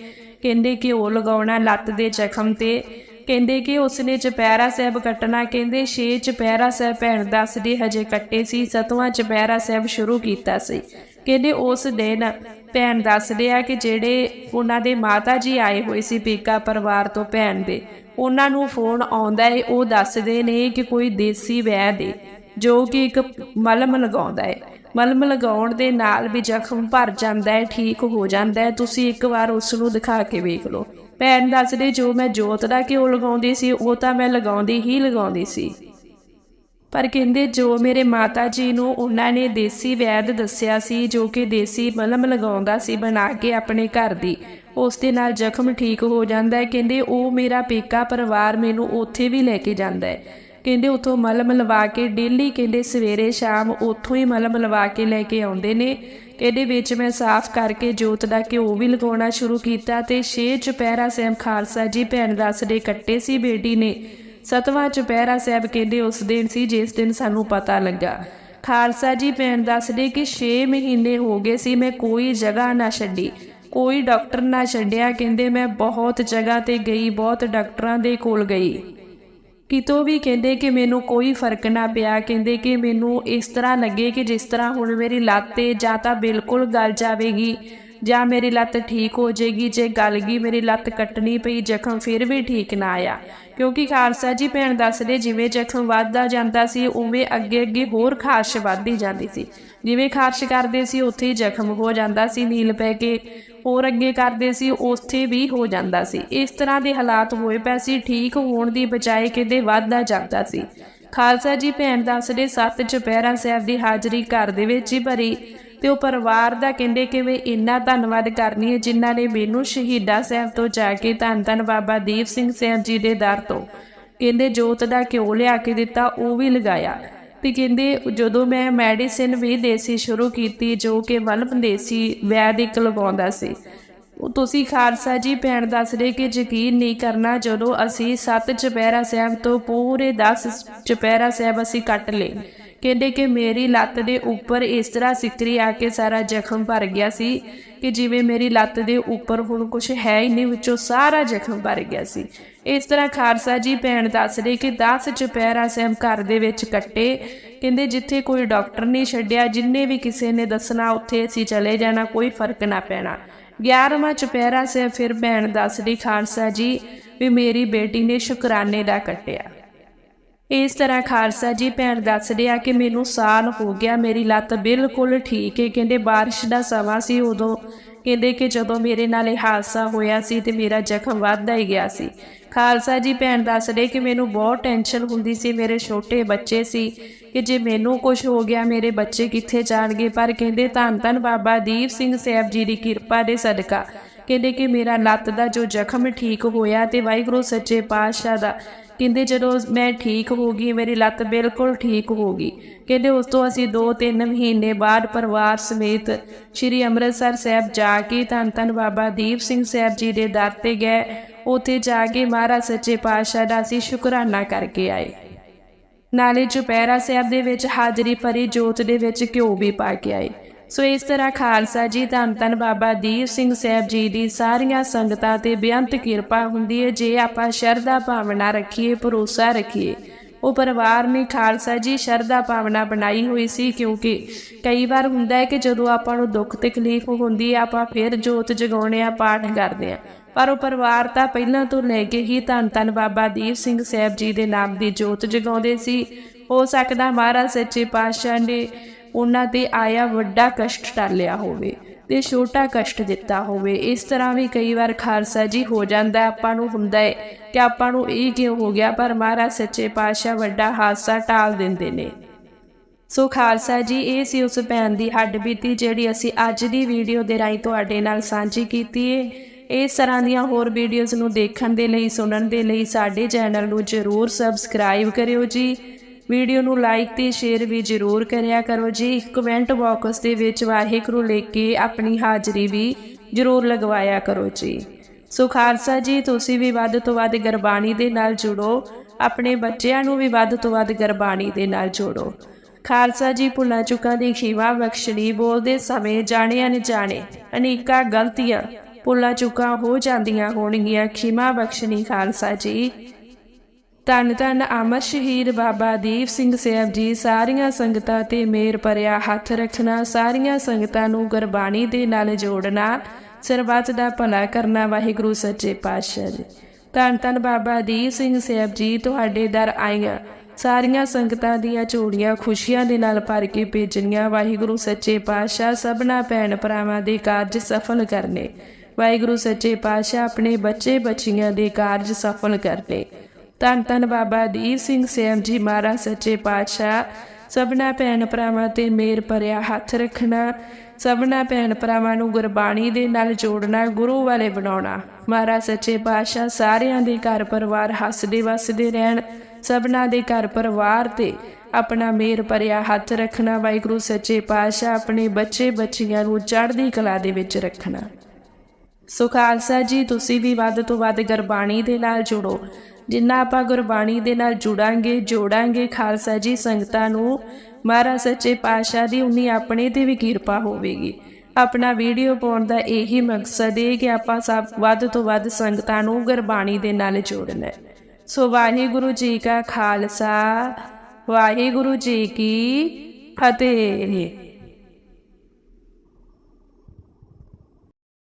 ਕਹਿੰਦੇ ਘਿਓ ਲਗਾਉਣਾ, ਲੱਤ ਦੇ ਜ਼ਖਮ ਤੇ। ਕਹਿੰਦੇ ਕਿ ਉਸਨੇ ਚੁਪਹਿਰਾ ਸਾਹਿਬ ਕੱਟਣਾ, ਕਹਿੰਦੇ ਛੇ ਚੁਪਹਿਰਾ ਸਾਹਿਬ ਭੈਣ ਦੱਸਦੀ ਹਜੇ ਕੱਟੇ ਸੀ, ਸਤਵਾਂ ਚੁਪਹਿਰਾ ਸਾਹਿਬ ਸ਼ੁਰੂ ਕੀਤਾ ਸੀ। ਕਹਿੰਦੇ ਉਸ ਦਿਨ ਭੈਣ ਦੱਸਦੇ ਆ ਕਿ ਜਿਹੜੇ ਉਹਨਾਂ ਦੇ ਮਾਤਾ ਜੀ ਆਏ ਹੋਏ ਸੀ ਪੀਕਾ ਪਰਿਵਾਰ ਤੋਂ ਭੈਣ ਦੇ, ਉਹਨਾਂ ਨੂੰ ਫੋਨ ਆਉਂਦਾ ਏ, ਉਹ ਦੱਸਦੇ ਨੇ ਕਿ ਕੋਈ ਦੇਸੀ ਵੈਦ ਏ। ਜੋ ਕਿ ਇੱਕ ਮਲਮ ਲਗਾਉਂਦਾ ਹੈ। ਮਲਮ ਲਗਾਉਣ ਦੇ ਨਾਲ ਵੀ ਜ਼ਖਮ ਭਰ ਜਾਂਦਾ ਹੈ, ਠੀਕ ਹੋ ਜਾਂਦਾ ਹੈ। ਤੁਸੀਂ ਇੱਕ ਵਾਰ ਉਸ ਨੂੰ ਦਿਖਾ ਕੇ ਵੇਖ ਲਓ। ਭੈਣ ਦੱਸਦੇ ਜੋ ਮੈਂ ਜੋਤ ਦਾ ਘਿਓ ਲਗਾਉਂਦੀ ਸੀ, ਉਹ ਤਾਂ ਮੈਂ ਲਗਾਉਂਦੀ ਹੀ ਲਗਾਉਂਦੀ ਸੀ। ਪਰ ਕਹਿੰਦੇ, ਜੋ ਮੇਰੇ ਮਾਤਾ ਜੀ ਨੂੰ ਉਹਨਾਂ ਨੇ ਦੇਸੀ ਵੈਦ ਦੱਸਿਆ ਸੀ, ਜੋ ਕਿ ਦੇਸੀ ਮਲਮ ਲਗਾਉਂਦਾ ਸੀ ਬਣਾ ਕੇ ਆਪਣੇ ਘਰ ਦੀ, ਉਸ ਦੇ ਨਾਲ ਜ਼ਖਮ ਠੀਕ ਹੋ ਜਾਂਦਾ ਹੈ। ਕਹਿੰਦੇ, ਉਹ ਮੇਰਾ ਪੇਕਾ ਪਰਿਵਾਰ ਮੈਨੂੰ ਉੱਥੇ ਵੀ ਲੈ ਕੇ ਜਾਂਦਾ ਹੈ। ਕਹਿੰਦੇ ਉਥੋਂ ਮਲਮ ਲਵਾ ਕੇ ਡੇਲੀ ਕਹਿੰਦੇ ਸਵੇਰੇ ਸ਼ਾਮ ਉਥੋਂ ਹੀ ਮਲਮ ਲਵਾ ਕੇ ਲੈ ਕੇ ਆਉਂਦੇ ਨੇ। ਇਹਦੇ ਵਿੱਚ ਮੈਂ ਸਾਫ਼ ਕਰਕੇ ਜੋਤ ਦਾ ਘਿਓ ਵੀ ਲਗਾਉਣਾ ਸ਼ੁਰੂ ਕੀਤਾ ਤੇ ਛੇ ਚੁਪਹਿਰਾ ਸਾਹਿਬ ਖਾਲਸਾ ਜੀ ਭੈਣ ਦੱਸਦੇ ਕੱਟੇ ਸੀ ਬੇਟੀ ਨੇ। ਸਤਵਾਂ ਚੁਪਹਿਰਾ ਸਾਹਿਬ ਕਹਿੰਦੇ ਉਸ ਦਿਨ ਸੀ ਜਿਸ ਦਿਨ ਸਾਨੂੰ ਪਤਾ ਲੱਗਾ। ਖਾਲਸਾ ਜੀ ਭੈਣ ਦੱਸਦੇ ਕਿ 6 ਮਹੀਨੇ ਹੋ ਗਏ ਸੀ ਮੈਂ ਕੋਈ ਜਗ੍ਹਾ ਨਾ ਛੱਡੀ। ਕੋਈ ਡਾਕਟਰ ਨਾ ਛੱਡਿਆ, ਕਹਿੰਦੇ ਮੈਂ ਬਹੁਤ ਜਗ੍ਹਾ ਤੇ ਗਈ, ਬਹੁਤ ਡਾਕਟਰਾਂ ਦੇ ਕੋਲ ਗਈ। ਕਿਤੋਂ ਵੀ ਕਹਿੰਦੇ ਕਿ ਮੈਨੂੰ ਕੋਈ ਫ਼ਰਕ ਨਾ ਪਿਆ, ਕਹਿੰਦੇ ਕਿ ਮੈਨੂੰ ਇਸ ਤਰ੍ਹਾਂ ਲੱਗੇ ਕਿ ਜਿਸ ਤਰ੍ਹਾਂ ਹੁਣ ਮੇਰੀ ਲੱਤ ਤੇ ਜਾਂ ਤਾਂ ਬਿਲਕੁਲ ਗਲ ਜਾਵੇਗੀ। ਜਾਂ ਮੇਰੀ ਲੱਤ ਠੀਕ ਹੋ ਜਾਏਗੀ, ਜੇ ਗਲ ਗਈ ਮੇਰੀ ਲੱਤ ਕੱਟਣੀ ਪਈ, ਜ਼ਖਮ ਫਿਰ ਵੀ ਠੀਕ ਨਾ ਆਇਆ। ਕਿਉਂਕਿ ਖਾਲਸਾ ਜੀ ਭੈਣ ਦੱਸਦੇ, ਜਿਵੇਂ ਜ਼ਖਮ ਵੱਧਦਾ ਜਾਂਦਾ ਸੀ, ਉਵੇਂ ਅੱਗੇ ਅੱਗੇ ਹੋਰ ਖਾਰਸ਼ ਵੱਧਦੀ ਜਾਂਦੀ ਸੀ। ਜਿਵੇਂ ਖਾਰਸ਼ ਕਰਦੇ ਸੀ, ਉੱਥੇ ਹੀ ਜ਼ਖਮ ਹੋ ਜਾਂਦਾ ਸੀ, ਨੀਲ ਪੈ ਕੇ ਹੋਰ ਅੱਗੇ ਕਰਦੇ ਸੀ, ਉੱਥੇ ਵੀ ਹੋ ਜਾਂਦਾ ਸੀ। ਇਸ ਤਰ੍ਹਾਂ ਦੇ ਹਾਲਾਤ ਹੋਏ ਪਏ ਸੀ, ਠੀਕ ਹੋਣ ਦੀ ਬਜਾਏ ਕਿਤੇ ਵੱਧਦਾ ਜਾਂਦਾ ਸੀ। ਖਾਲਸਾ ਜੀ ਭੈਣ ਦੱਸਦੇ, ਸੱਤ ਚੁਪਹਿਰਾ ਸਾਹਿਬ ਦੀ ਹਾਜ਼ਰੀ ਘਰ ਦੇ ਵਿੱਚ ਹੀ ਭਰੀ ਤੇ ਉਹ ਪਰਿਵਾਰ ਦਾ ਕਹਿੰਦੇ ਕਿ ਮੈਂ ਇੰਨਾ ਧੰਨਵਾਦ ਕਰਨੀ ਹੈ ਜਿਨ੍ਹਾਂ ਨੇ ਮੈਨੂੰ ਸ਼ਹੀਦਾ ਸਾਹਿਬ ਤੋਂ ਜਾ ਕੇ ਧੰਨ ਧੰਨ ਬਾਬਾ ਦੀਪ ਸਿੰਘ ਸਾਹਿਬ ਜੀ ਦੇ ਦਰ ਤੋਂ। ਕਹਿੰਦੇ ਜੋਤ ਦਾ ਘਿਓ ਲਿਆ ਕੇ ਦਿੱਤਾ, ਉਹ ਵੀ ਲਗਾਇਆ। ਤੇ ਕਹਿੰਦੇ ਜਦੋਂ ਮੈਂ ਮੈਡੀਸਿਨ ਵੀ ਦੇਸੀ ਸ਼ੁਰੂ ਕੀਤੀ, ਜੋ ਕਿ ਵਲਪ ਦੇਸੀ ਵੈਦਿਕ ਲਗਾਉਂਦਾ ਸੀ। ਤੁਸੀਂ ਖਾਲਸਾ ਜੀ ਭੈਣ ਦੱਸ ਰਹੇ ਕਿ ਯਕੀਨ ਨਹੀਂ ਕਰਨਾ ਜਦੋਂ ਅਸੀਂ ਸੱਤ ਚੁਪਹਿਰਾ ਸਾਹਿਬ ਤੋਂ ਪੂਰੇ 10 ਚੁਪਹਿਰਾ ਸਾਹਿਬ ਅਸੀਂ ਕੱਟ ਲਏ। ਕਹਿੰਦੇ ਕਿ ਮੇਰੀ ਲੱਤ ਦੇ ਉੱਪਰ ਇਸ ਤਰ੍ਹਾਂ ਸਿਕਰੀ ਆ ਕੇ ਸਾਰਾ ਜ਼ਖਮ ਭਰ ਗਿਆ ਸੀ ਕਿ ਜਿਵੇਂ ਮੇਰੀ ਲੱਤ ਦੇ ਉੱਪਰ ਹੁਣ ਕੁਝ ਹੈ ਹੀ ਨਹੀਂ, ਵਿੱਚੋਂ ਸਾਰਾ ਜ਼ਖਮ ਭਰ ਗਿਆ ਸੀ। ਇਸ ਤਰ੍ਹਾਂ ਖਾਲਸਾ ਜੀ ਭੈਣ ਦੱਸਦੇ ਕਿ 10 ਚੁਪਹਿਰਾ ਸਹਿਮ ਘਰ ਦੇ ਵਿੱਚ ਕੱਟੇ। ਕਹਿੰਦੇ ਜਿੱਥੇ ਕੋਈ ਡਾਕਟਰ ਨਹੀਂ ਛੱਡਿਆ, ਜਿੰਨੇ ਵੀ ਕਿਸੇ ਨੇ ਦੱਸਣਾ, ਉੱਥੇ ਅਸੀਂ ਚਲੇ ਜਾਣਾ, ਕੋਈ ਫ਼ਰਕ ਨਾ ਪੈਣਾ। 11ਵਾਂ ਚੁਪਹਿਰਾ ਸਾਹਿਬ ਫਿਰ ਭੈਣ ਦੱਸਦੀ, ਖਾਲਸਾ ਜੀ, ਵੀ ਮੇਰੀ ਬੇਟੀ ਨੇ ਸ਼ੁਕਰਾਨੇ ਦਾ ਕੱਟਿਆ। ਇਸ ਤਰ੍ਹਾਂ ਖਾਲਸਾ ਜੀ ਭੈਣ ਦੱਸਦੇ ਆ ਕਿ ਮੈਨੂੰ ਸਾਲ ਹੋ ਗਿਆ, ਮੇਰੀ ਲੱਤ ਬਿਲਕੁਲ ਠੀਕ ਹੈ ਕਹਿੰਦੇ ਬਾਰਿਸ਼ ਦਾ ਸਮਾਂ ਸੀ ਉਦੋਂ। ਕਹਿੰਦੇ ਕਿ ਜਦੋਂ ਮੇਰੇ ਨਾਲ ਇਹ ਹਾਦਸਾ ਹੋਇਆ ਸੀ ਤੇ ਮੇਰਾ ਜ਼ਖਮ ਵੱਧਦਾ ਹੀ ਗਿਆ ਸੀ। ਖਾਲਸਾ ਜੀ ਭੈਣ ਦੱਸਦੇ ਕਿ ਮੈਨੂੰ ਬਹੁਤ ਟੈਨਸ਼ਨ ਹੁੰਦੀ ਸੀ, ਮੇਰੇ ਛੋਟੇ ਬੱਚੇ ਸੀ ਕਿ ਜੇ ਮੈਨੂੰ ਕੁਝ ਹੋ ਗਿਆ, ਮੇਰੇ ਬੱਚੇ ਕਿੱਥੇ ਜਾਣਗੇ? ਪਰ ਕਹਿੰਦੇ ਧੰਨ ਧੰਨ ਬਾਬਾ ਦੀਪ ਸਿੰਘ ਸਾਹਿਬ ਜੀ ਦੀ ਕਿਰਪਾ ਦੇ ਸਦਕਾ। ਕਹਿੰਦੇ ਕਿ ਮੇਰਾ ਲੱਤ ਦਾ ਜੋ ਜ਼ਖਮ ਠੀਕ ਹੋਇਆ ਤੇ ਵਾਹਿਗੁਰੂ ਸੱਚੇ ਪਾਤਸ਼ਾਹ ਦਾ ਕਹਿੰਦੇ ਜਦੋਂ ਮੈਂ ਠੀਕ ਹੋ ਗਈ, ਮੇਰੀ ਲੱਤ ਬਿਲਕੁਲ ਠੀਕ ਹੋ ਗਈ। ਕਹਿੰਦੇ ਉਸ ਤੋਂ ਅਸੀਂ 2-3 ਮਹੀਨੇ ਬਾਅਦ ਪਰਿਵਾਰ ਸਮੇਤ ਸ੍ਰੀ ਅੰਮ੍ਰਿਤਸਰ ਸਾਹਿਬ ਜਾ ਕੇ ਧੰਨ ਧੰਨ ਬਾਬਾ ਦੀਪ ਸਿੰਘ ਸਾਹਿਬ ਜੀ ਦੇ ਦਰ ਤੇ ਗਏ। ਉੱਥੇ ਜਾ ਕੇ ਮਹਾਰਾਜ ਸੱਚੇ ਪਾਤਸ਼ਾਹ ਦਾ ਅਸੀਂ ਸ਼ੁਕਰਾਨਾ ਕਰਕੇ ਆਏ। ਨਾਲੇ ਚੁਪਹਿਰਾ ਸਾਹਿਬ ਦੇ ਵਿੱਚ ਹਾਜ਼ਰੀ ਭਰੀ ਜੋਤ ਦੇ ਵਿੱਚ ਘਿਓ ਵੀ ਪਾ ਕੇ ਆਏ। ਸੋ ਇਸ ਤਰ੍ਹਾਂ ਖਾਲਸਾ ਜੀ ਧੰਨ ਧੰਨ ਬਾਬਾ ਦੀਪ ਸਿੰਘ ਸਾਹਿਬ ਜੀ ਦੀ ਸਾਰੀਆਂ ਸੰਗਤਾਂ ਤੇ ਬੇਅੰਤ ਕਿਰਪਾ ਹੁੰਦੀ ਹੈ ਜੇ ਆਪਾਂ ਸ਼ਰਧਾ ਭਾਵਨਾ ਰੱਖੀਏ, ਭਰੋਸਾ ਰੱਖੀਏ। ਉਹ ਪਰਿਵਾਰ ਨੇ ਖਾਲਸਾ ਜੀ ਸ਼ਰਧਾ ਭਾਵਨਾ ਬਣਾਈ ਹੋਈ ਸੀ, ਕਿਉਂਕਿ ਕਈ ਵਾਰ ਹੁੰਦਾ ਹੈ ਕਿ ਜਦੋਂ ਆਪਾਂ ਨੂੰ ਦੁੱਖ ਤਕਲੀਫ ਹੁੰਦੀ ਹੈ ਆਪਾਂ ਫਿਰ ਜੋਤ ਜਗਾਉਣੇ ਆ, ਪਾਠ ਕਰਦੇ ਆ। ਪਰ ਉਹ ਪਰਿਵਾਰ ਤਾਂ ਪਹਿਲਾਂ ਤੋਂ ਲੈ ਕੇ ਹੀ ਧੰਨ ਧੰਨ ਬਾਬਾ ਦੀਪ ਸਿੰਘ ਸਾਹਿਬ ਜੀ ਦੇ ਨਾਮ ਦੀ ਜੋਤ ਜਗਾਉਂਦੇ ਸੀ। ਹੋ ਸਕਦਾ ਮਹਾਰਾਜ ਸੱਚੇ ਪਾਤਸ਼ਾਹ ਨੇ ਉਹਨਾਂ ਤੇ ਆਇਆ ਵੱਡਾ ਕਸ਼ਟ ਟਾਲਿਆ ਹੋਵੇ ਤੇ ਛੋਟਾ ਕਸ਼ਟ ਦਿੱਤਾ ਹੋਵੇ। ਇਸ ਤਰ੍ਹਾਂ ਵੀ ਕਈ ਵਾਰ ਖਾਲਸਾ ਜੀ ਹੋ ਜਾਂਦਾ, ਆਪਾਂ ਨੂੰ ਹੁੰਦਾ ਹੈ ਕਿ ਆਪਾਂ ਨੂੰ ਇਹ ਕਿਉਂ ਹੋ ਗਿਆ? ਪਰ ਮਹਾਰਾਜ ਸੱਚੇ ਪਾਤਸ਼ਾਹ ਵੱਡਾ ਹਾਦਸਾ ਟਾਲ ਦਿੰਦੇ ਨੇ। ਸੋ ਖਾਲਸਾ ਜੀ, ਇਹ ਸੀ ਉਸ ਭੈਣ ਦੀ ਹੱਡ ਬੀਤੀ ਜਿਹੜੀ ਅਸੀਂ ਅੱਜ ਦੀ ਵੀਡੀਓ ਦੇ ਰਾਹੀਂ ਤੁਹਾਡੇ ਨਾਲ ਸਾਂਝੀ ਕੀਤੀ ਹੈ ਇਸ ਤਰ੍ਹਾਂ ਦੀਆਂ ਹੋਰ ਵੀਡੀਓਜ਼ ਨੂੰ ਦੇਖਣ ਦੇ ਲਈ, ਸੁਣਨ ਦੇ ਲਈ ਸਾਡੇ ਚੈਨਲ ਨੂੰ ਜ਼ਰੂਰ ਸਬਸਕ੍ਰਾਈਬ ਕਰਿਓ ਜੀ। ਵੀਡੀਓ ਨੂੰ ਲਾਈਕ ਤੇ ਸ਼ੇਅਰ ਵੀ ਜ਼ਰੂਰ ਕਰਿਆ ਕਰੋ ਜੀ। ਕਮੈਂਟ ਬਾਕਸ ਦੇ ਵਿੱਚ ਵਾਹਿਗੁਰੂ ਲਿਖ ਕੇ ਆਪਣੀ ਹਾਜ਼ਰੀ ਵੀ ਜ਼ਰੂਰ ਲਗਵਾਇਆ ਕਰੋ ਜੀ। ਸੋ ਖਾਲਸਾ ਜੀ, ਤੁਸੀਂ ਵੀ ਵੱਧ ਤੋਂ ਵੱਧ ਗੁਰਬਾਣੀ ਦੇ ਨਾਲ ਜੁੜੋ। ਆਪਣੇ ਬੱਚਿਆਂ ਨੂੰ ਵੀ ਵੱਧ ਤੋਂ ਵੱਧ ਗੁਰਬਾਣੀ ਦੇ ਨਾਲ ਜੋੜੋ। ਖਾਲਸਾ ਜੀ, ਭੁੱਲਾਂ ਚੁੱਕਾਂ ਦੀ ਖੀਵਾ ਬਖਸ਼ਣੀ, ਬੋਲਦੇ ਸਮੇਂ ਜਾਣੇ ਅਣਜਾਣੇ ਅਨੇਕਾਂ ਗਲਤੀਆਂ ਭੁੱਲਾਂ ਚੁੱਕਾਂ ਹੋ ਜਾਂਦੀਆਂ ਹੋਣਗੀਆਂ। ਖੀਮਾ ਬਖਸ਼ਣੀ ਖਾਲਸਾ ਜੀ। ਧੰਨ ਧੰਨ ਅਮਰ ਸ਼ਹੀਦ ਬਾਬਾ ਦੀਪ ਸਿੰਘ ਸਾਹਿਬ ਜੀ, ਸਾਰੀਆਂ ਸੰਗਤਾਂ ਤੇ ਮੇਰ ਭਰਿਆ ਹੱਥ ਰੱਖਣਾ, ਸਾਰੀਆਂ ਸੰਗਤਾਂ ਨੂੰ ਗੁਰਬਾਣੀ ਦੇ ਨਾਲ ਜੋੜਨਾ, ਸਰਬੱਤ ਦਾ ਭਲਾ ਕਰਨਾ ਵਾਹਿਗੁਰੂ ਸੱਚੇ ਪਾਤਸ਼ਾਹ ਜੀ। ਧੰਨ ਧੰਨ ਬਾਬਾ ਦੀਪ ਸਿੰਘ ਸਾਹਿਬ ਜੀ, ਤੁਹਾਡੇ ਦਰ ਆਈਆਂ, ਸਾਰੀਆਂ ਸੰਗਤਾਂ ਦੀਆਂ ਝੋਲੀਆਂ ਖੁਸ਼ੀਆਂ ਦੇ ਨਾਲ ਭਰ ਕੇ ਭੇਜਣੀਆਂ, ਵਾਹਿਗੁਰੂ ਸੱਚੇ ਪਾਤਸ਼ਾਹ ਸਭਨਾ ਭੈਣ ਭਰਾਵਾਂ ਦੇ ਕਾਰਜ ਸਫਲ ਕਰਨੇ, ਵਾਹਿਗੁਰੂ ਸੱਚੇ ਪਾਤਸ਼ਾਹ ਆਪਣੇ ਬੱਚੇ ਬੱਚੀਆਂ ਦੇ ਕਾਰਜ ਸਫਲ ਕਰਨੇ। ਧੰਨ ਧੰਨ ਬਾਬਾ ਦੀਪ ਸਿੰਘ ਸੇਮ ਜੀ ਮਹਾਰਾਜ ਸੱਚੇ ਪਾਤਸ਼ਾਹ, ਸਭਨਾ ਭੈਣ ਭਰਾਵਾਂ ਤੇ ਮੇਰ ਭਰਿਆ ਹੱਥ ਰੱਖਣਾ, ਸਭਨਾ ਭੈਣ ਭਰਾਵਾਂ ਨੂੰ ਗੁਰਬਾਣੀ ਦੇ ਨਾਲ ਜੋੜਨਾ, ਗੁਰੂ ਵਾਲੇ ਬਣਾਉਣਾ। ਮਹਾਰਾਜ ਸੱਚੇ ਪਾਤਸ਼ਾਹ ਸਾਰਿਆਂ ਦੇ ਘਰ ਪਰਿਵਾਰ ਹੱਸਦੇ ਵਸਦੇ ਰਹਿਣ, ਸਭਨਾ ਦੇ ਘਰ ਪਰਿਵਾਰ ਤੇ ਆਪਣਾ ਮੇਰ ਭਰਿਆ ਹੱਥ ਰੱਖਣਾ, ਵਾਹਿਗੁਰੂ ਸੱਚੇ ਪਾਤਸ਼ਾਹ ਆਪਣੇ ਬੱਚੇ ਬੱਚੀਆਂ ਨੂੰ ਚੜ੍ਹਦੀ ਕਲਾ ਦੇ ਵਿੱਚ ਰੱਖਣਾ। ਸੋ ਖਾਲਸਾ ਜੀ, ਤੁਸੀਂ ਵੀ ਵੱਧ ਤੋਂ ਵੱਧ ਗੁਰਬਾਣੀ ਦੇ ਨਾਲ ਜੁੜੋ। ਜਿੰਨਾ ਆਪਾਂ ਗੁਰਬਾਣੀ ਦੇ ਨਾਲ ਜੁੜਾਂਗੇ, ਜੋੜਾਂਗੇ ਖਾਲਸਾ ਜੀ ਸੰਗਤਾਂ ਨੂੰ, ਮਹਾਰਾਜ ਸੱਚੇ ਪਾਤਸ਼ਾਹ ਦੀ ਉਨੀ ਆਪਣੇ ਤੇ ਵੀ ਕਿਰਪਾ ਹੋਵੇਗੀ। ਆਪਣਾ ਵੀਡੀਓ ਪਾਉਣ ਦਾ ਇਹੀ ਮਕਸਦ ਹੈ ਕਿ ਆਪਾਂ ਸਭ ਵੱਧ ਤੋਂ ਵੱਧ ਸੰਗਤਾਂ ਨੂੰ ਗੁਰਬਾਣੀ ਦੇ ਨਾਲ ਜੋੜਨਾ ਹੈ। ਸੋ ਵਾਹਿਗੁਰੂ ਜੀ ਕਾ ਖਾਲਸਾ, ਵਾਹਿਗੁਰੂ ਜੀ ਕੀ ਫਤਿਹ।